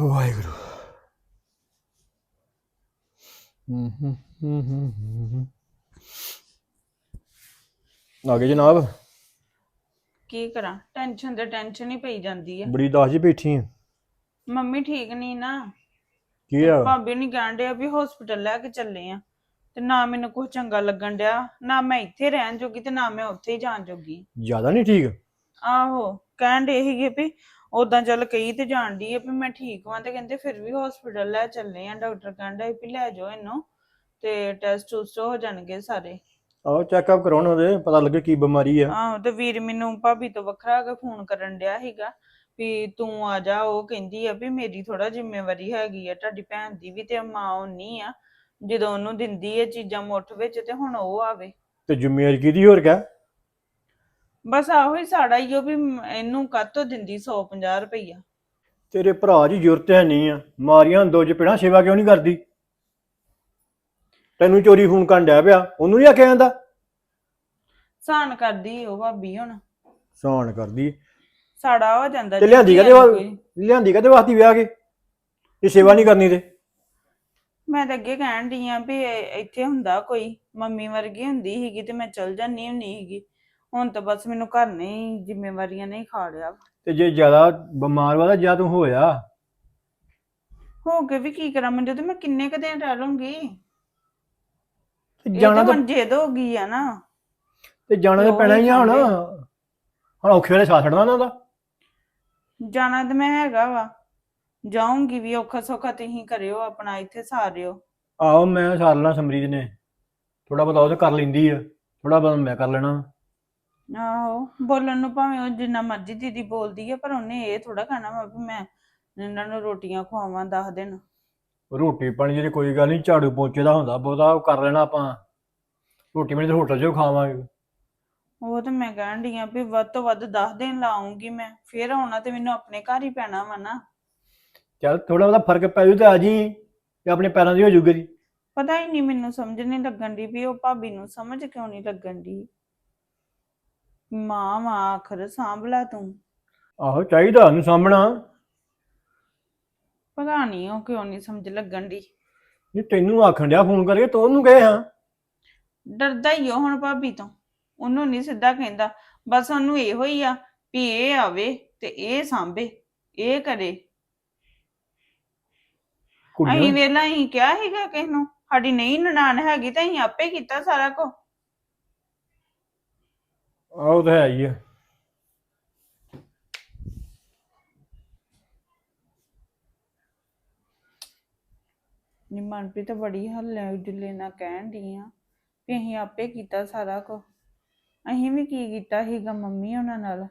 ਵਾਹਿਗੁਰੂ। ਹੂੰ ਹੂੰ ਹੂੰ ਹੂੰ ਹੂੰ ਹੂੰ। ਆ ਗਏ ਜਨਾਬ। ਕੀ ਕਰਾਂ? ਟੈਨਸ਼ਨ ਤੇ ਟੈਨਸ਼ਨ ਹੀ ਪਈ ਜਾਂਦੀ ਹੈ ਬੜੀ ਦਾਸ ਜੀ ਬੈਠੀ ਆ। ਮੰਮੀ ਠੀਕ ਨਹੀਂ ਨਾ। ਕੀ ਆ? ਭਾਬੀ ਨਹੀਂ ਕਹਿਣ ਡਿਆ ਵੀ ਹਸਪੀਟਲ ਲੈ ਕੇ ਚੱਲੇ ਆ। ਤੇ ਨਾ ਮੈਨੂੰ ਕੁਝ ਚੰਗਾ ਲੱਗਣ ਡਿਆ। ਨਾ ਮੈਂ ਇੱਥੇ ਰਹਿਣ ਜੋਗੀ ਤੇ ਨਾ ਮੈਂ ਉੱਥੇ ਹੀ ਜਾਣ ਜੋਗੀ। ਜ਼ਿਆਦਾ ਨਹੀਂ ਠੀਕ? ਆਹੋ। ਕਹਿਣ ਡੇ ਸੀਗੇ ਵੀ ਉਦਾਂ ਚੱਲ ਕਹੀ ਤੇ ਜਾਣਦੀ ਆ ਵੀ ਮੈਂ ਠੀਕ ਹਾਂ ਤੇ ਕਹਿੰਦੇ ਫਿਰ ਵੀ ਹਸਪੀਟਲ ਲੈ ਚੱਲੇ ਆ। ਡਾਕਟਰ ਕਹਿੰਦਾ ਵੀ ਲੈ ਜਾਓ ਇਹਨੂੰ ਤੇ ਟੈਸਟ ਟੂਸਟ ਹੋ ਜਾਣਗੇ ਸਾਰੇ। ਆਓ ਚੈੱਕਅਪ ਕਰਾਉਣ ਉਹਦੇ ਪਤਾ ਲੱਗੇ ਕੀ ਬਿਮਾਰੀ ਆ। ਆਹੋ ਤੇ ਵੀਰ ਮੈਨੂੰ ਭਾਬੀ ਤੋਂ ਵੱਖਰਾ ਆ ਕੇ ਫੋਨ ਕਰਨ ਡਿਆ ਸੀਗਾ ਵੀ ਤੂੰ ਆ ਜਾ ਉਹ ਕਹਿੰਦੀ ਆ ਵੀ ਮੇਰੀ ਥੋੜਾ ਜ਼ਿੰਮੇਵਾਰੀ ਹੈਗੀ ਆ ਤੁਹਾਡੀ ਭੈਣ ਦੀ ਵੀ ਤੇ ਮਾਂ ਉਨੀ ਆ। ਜਦੋਂ ਉਹਨੂੰ ਦਿੰਦੀ ਆ ਚੀਜ਼ਾਂ ਮੁੱਠ ਵਿੱਚ ਤੇ ਹੁਣ ਉਹ ਆਵੇ। ਤੇ ਜ਼ਿੰਮੇਵਾਰੀ ਕਿਹਦੀ ਹੋਰ ਕਾ ਬਸ ਆਹੋ ਹੀ ਸਾੜਾ ਹੀ ਉਹ ਵੀ ਮ- ਇਹਨੂੰ ਕਾਤੋਂ ਦਿੰਦੀ 150 ਰੁਪਈਆ। ਤੇਰੇ ਭਰਾ ਦੀ ਜ਼ਰੂਰਤ ਹੈ ਨਹੀਂ ਆ। ਮਾਰੀਆਂ ਦੋ ਚਪੇੜਾਂ ਸੇਵਾ ਕਿਉਂ ਨਹੀਂ ਕਰਦੀ? ਤੈਨੂੰ ਚੋਰੀ ਫੋਨ ਕਰਨ ਡਿਆ ਪਿਆ ਉਹਨੂੰ ਨਹੀਂ ਆਖਿਆ ਜਾਂਦਾ? ਸਾਨ ਕਰਦੀ ਉਹ ਭਾਬੀ ਹੁਣ। ਸਾਨ ਕਰਦੀ ਸਾੜਾ ਹੋ ਜਾਂਦਾ ਤੇ ਜੇ ਲਿਆਂਦੀ ਕਦੇ ਕੋਈ। ਲਿਆਂਦੀ ਕਦੇ ਵਾਸਤੇ ਵਿਆਹ ਕੇ? ਇਹ ਸੇਵਾ ਨਹੀਂ ਕਰਨੀ ਤੇ। ਮੈਂ ਤਾਂ ਅੱਗੇ ਕਹਿਣ ਡਈ ਆ ਵੀ ਇਹ- ਇੱਥੇ ਹੁੰਦਾ ਕੋਈ ਮੰਮੀ ਵਰਗੀ ਹੁੰਦੀ ਸੀਗੀ ਤੇ ਮੈਂ ਚਲ ਜਾਂਦੀ ਹੁੰਦੀ ਸੀਗੀ। ਹੁਣ ਤਾਂ ਬਸ ਮੈਨੂੰ ਘਰ ਨੇ ਹੀ ਜ਼ਿੰਮੇਵਾਰੀਆਂ ਨੇ ਹੀ ਖਾ ਲਿਆ ਤੇ ਜੇ ਜ਼ਿਆਦਾ ਬਿਮਾਰ ਵਾਲਾ ਜਾਂ ਤੂੰ ਹੋਇਆ? ਹੋ ਕੇ ਵੀ ਕੀ ਕਰਾਂ? ਮੰਜੇ ਤੇ ਮੈਂ ਕਿੰਨੇ ਕ ਦਿਨ ਰਹਿ ਲੂੰਗੀ ਤੇ ਇਹ ਜਾਣਾ ਤਾਂ ਤਾਂ ਹੁਣ ਜਿੱਦ ਹੋ ਗਈ ਆ ਨਾ। ਤੇ ਜਾਣਾ ਤਾਂ ਪੈਣਾ ਹੀ ਆ ਹੁਣ। ਹੁਣ ਔਖੇ ਵੇਲੇ ਸਾਥ ਛੱਡਣਾ ਉਹਨਾਂ ਦਾ। ਜਾਣਾ ਤੇ ਮੈਂ ਹੈਗਾ ਵਾ। ਜਾਊਂਗੀ ਵੀ ਔਖਾ ਸੌਖਾ ਤੁਸੀਂ ਕਰਿਓ ਆਪਣਾ ਇੱਥੇ ਸਾਰਿਓ ਆਹੋ ਮੈਂ ਸਾਰ ਲੈਣਾ ਸਮਰੀਤ ਨੇ। ਥੋੜਾ ਬਹੁਤਾ ਉਹ ਤਾਂ ਕਰ ਲੈਂਦੀ ਆ। ਥੋੜਾ ਬਹੁਤਾ ਮੈਂ ਕਰ ਲੈਣਾ। ਆਹੋ ਬੋਲਣ ਨੂੰ ਭਾਵੇਂ ਉਹ ਜਿੰਨਾ ਮਰਜ਼ੀ ਦੀਦੀ ਬੋਲਦੀ ਹੈ ਪਰ ਉਹਨੇ ਇਹ ਥੋੜਾ ਕਹਿਣਾ ਵਾ ਵੀ ਮੈਂ ਇਹਨਾਂ ਨੂੰ ਰੋਟੀਆਂ ਖਵਾਵਾਂ ਦਸ ਦਿਨ। ਰੋਟੀ ਪਾਣੀ ਜਿਹੜੀ ਕੋਈ ਗੱਲ ਨਹੀਂ ਝਾੜੂ ਪੋਚੇ ਦਾ ਹੁੰਦਾ ਬਹੁਤਾ ਉਹ ਕਰ ਲੈਣਾ ਆਪਾਂ। ਰੋਟੀ ਪਾਣੀ ਤਾਂ ਹੋਟਲ 'ਚੋਂ ਖਾਵਾਂਗੇ। ਉਹ ਤੇ ਮੈਂ ਕਹਿਣ ਡਈ ਆ ਵੀ ਵੱਧ ਤੋਂ ਵੱਧ 10 ਦਿਨ ਲਾਉਂਗੀ ਮੈਂ ਫਿਰ ਆਉਣਾ ਤੇ ਮੈਨੂੰ ਆਪਣੇ ਘਰ ਹੀ ਪੈਣਾ ਵਾ ਨਾ। ਚੱਲ ਥੋੜਾ ਬਹੁਤਾ ਫ਼ਰਕ ਪੈ ਜੂ ਤੇ ਆ ਜੀ ਤੇ ਆਪਣੇ ਪੈਰਾਂ ਦੀ ਹੋ ਜੂਗੀ ਪਤਾ ਹੀ ਨਹੀਂ ਮੈਨੂੰ ਸਮਝ ਨਹੀਂ ਲੱਗਣ ਦੀ ਵੀ ਉਹ ਭਾਬੀ ਨੂੰ ਸਮਝ ਕਿਉਂ ਨਹੀਂ ਲੱਗਣ ਦੀ ਮਾਂ ਮਾਂ ਆਖਰ ਸਾਂਭ ਲਾ ਤੂੰ। ਆਹੋ ਚਾਹੀਦਾ ਉਹਨੂੰ ਸਾਂਭਣਾ। ਪਤਾ ਨਹੀਂ ਉਹ ਕਿਉਂ ਨਹੀਂ ਸਮਝ ਲੱਗਣ ਦੀ ਜੇ ਤੈਨੂੰ ਆਖਣ ਡਿਆ ਫੋਨ ਕਰਕੇ ਤੂੰ ਉਹਨੂੰ ਕਹੇ ਹਾਂ। ਡਰਦਾ ਹੀ ਉਹ ਹੁਣ ਭਾਬੀ ਤੋਂ। ਉਹਨੂੰ ਨਹੀਂ ਸਿੱਧਾ ਕਹਿੰਦਾ। ਬਸ ਉਹਨੂੰ ਇਹੋ ਹੀ ਆ ਵੀ ਇਹ ਆਵੇ ਤੇ ਇਹ ਸਾਂਭੇ ਇਹ ਕਰੇ। ਅਸੀਂ ਕੁੜੀਆਂ ਵੇਲਾ ਅਸੀਂ ਕਿਹਾ ਸੀਗਾ ਕਿਸ ਨੂੰ ਸਾਡੀ ਨਹੀਂ ਨਨਾਣ ਹੈਗੀ ਤਾਂ ਅਸੀਂ ਆਪੇ ਕੀਤਾ ਸਾਰਾ ਕੁਝ ਆਹੋ ਤਾਂ ਹੈ ਹੀ ਆ। ਨੀ ਮਨਪ੍ਰੀਤ ਬੜੀ ਹੱਲੇ ਜੁਲੇ ਨਾਲ ਕਹਿਣ ਡਈ ਆ ਵੀ ਅਸੀਂ ਆਪੇ ਕੀਤਾ ਸਾਰਾ ਕੁਝ ਅਸੀਂ ਵੀ ਕੀ ਕੀਤਾ ਸੀਗਾ ਮੰਮੀ ਉਹਨਾਂ ਨਾਲ?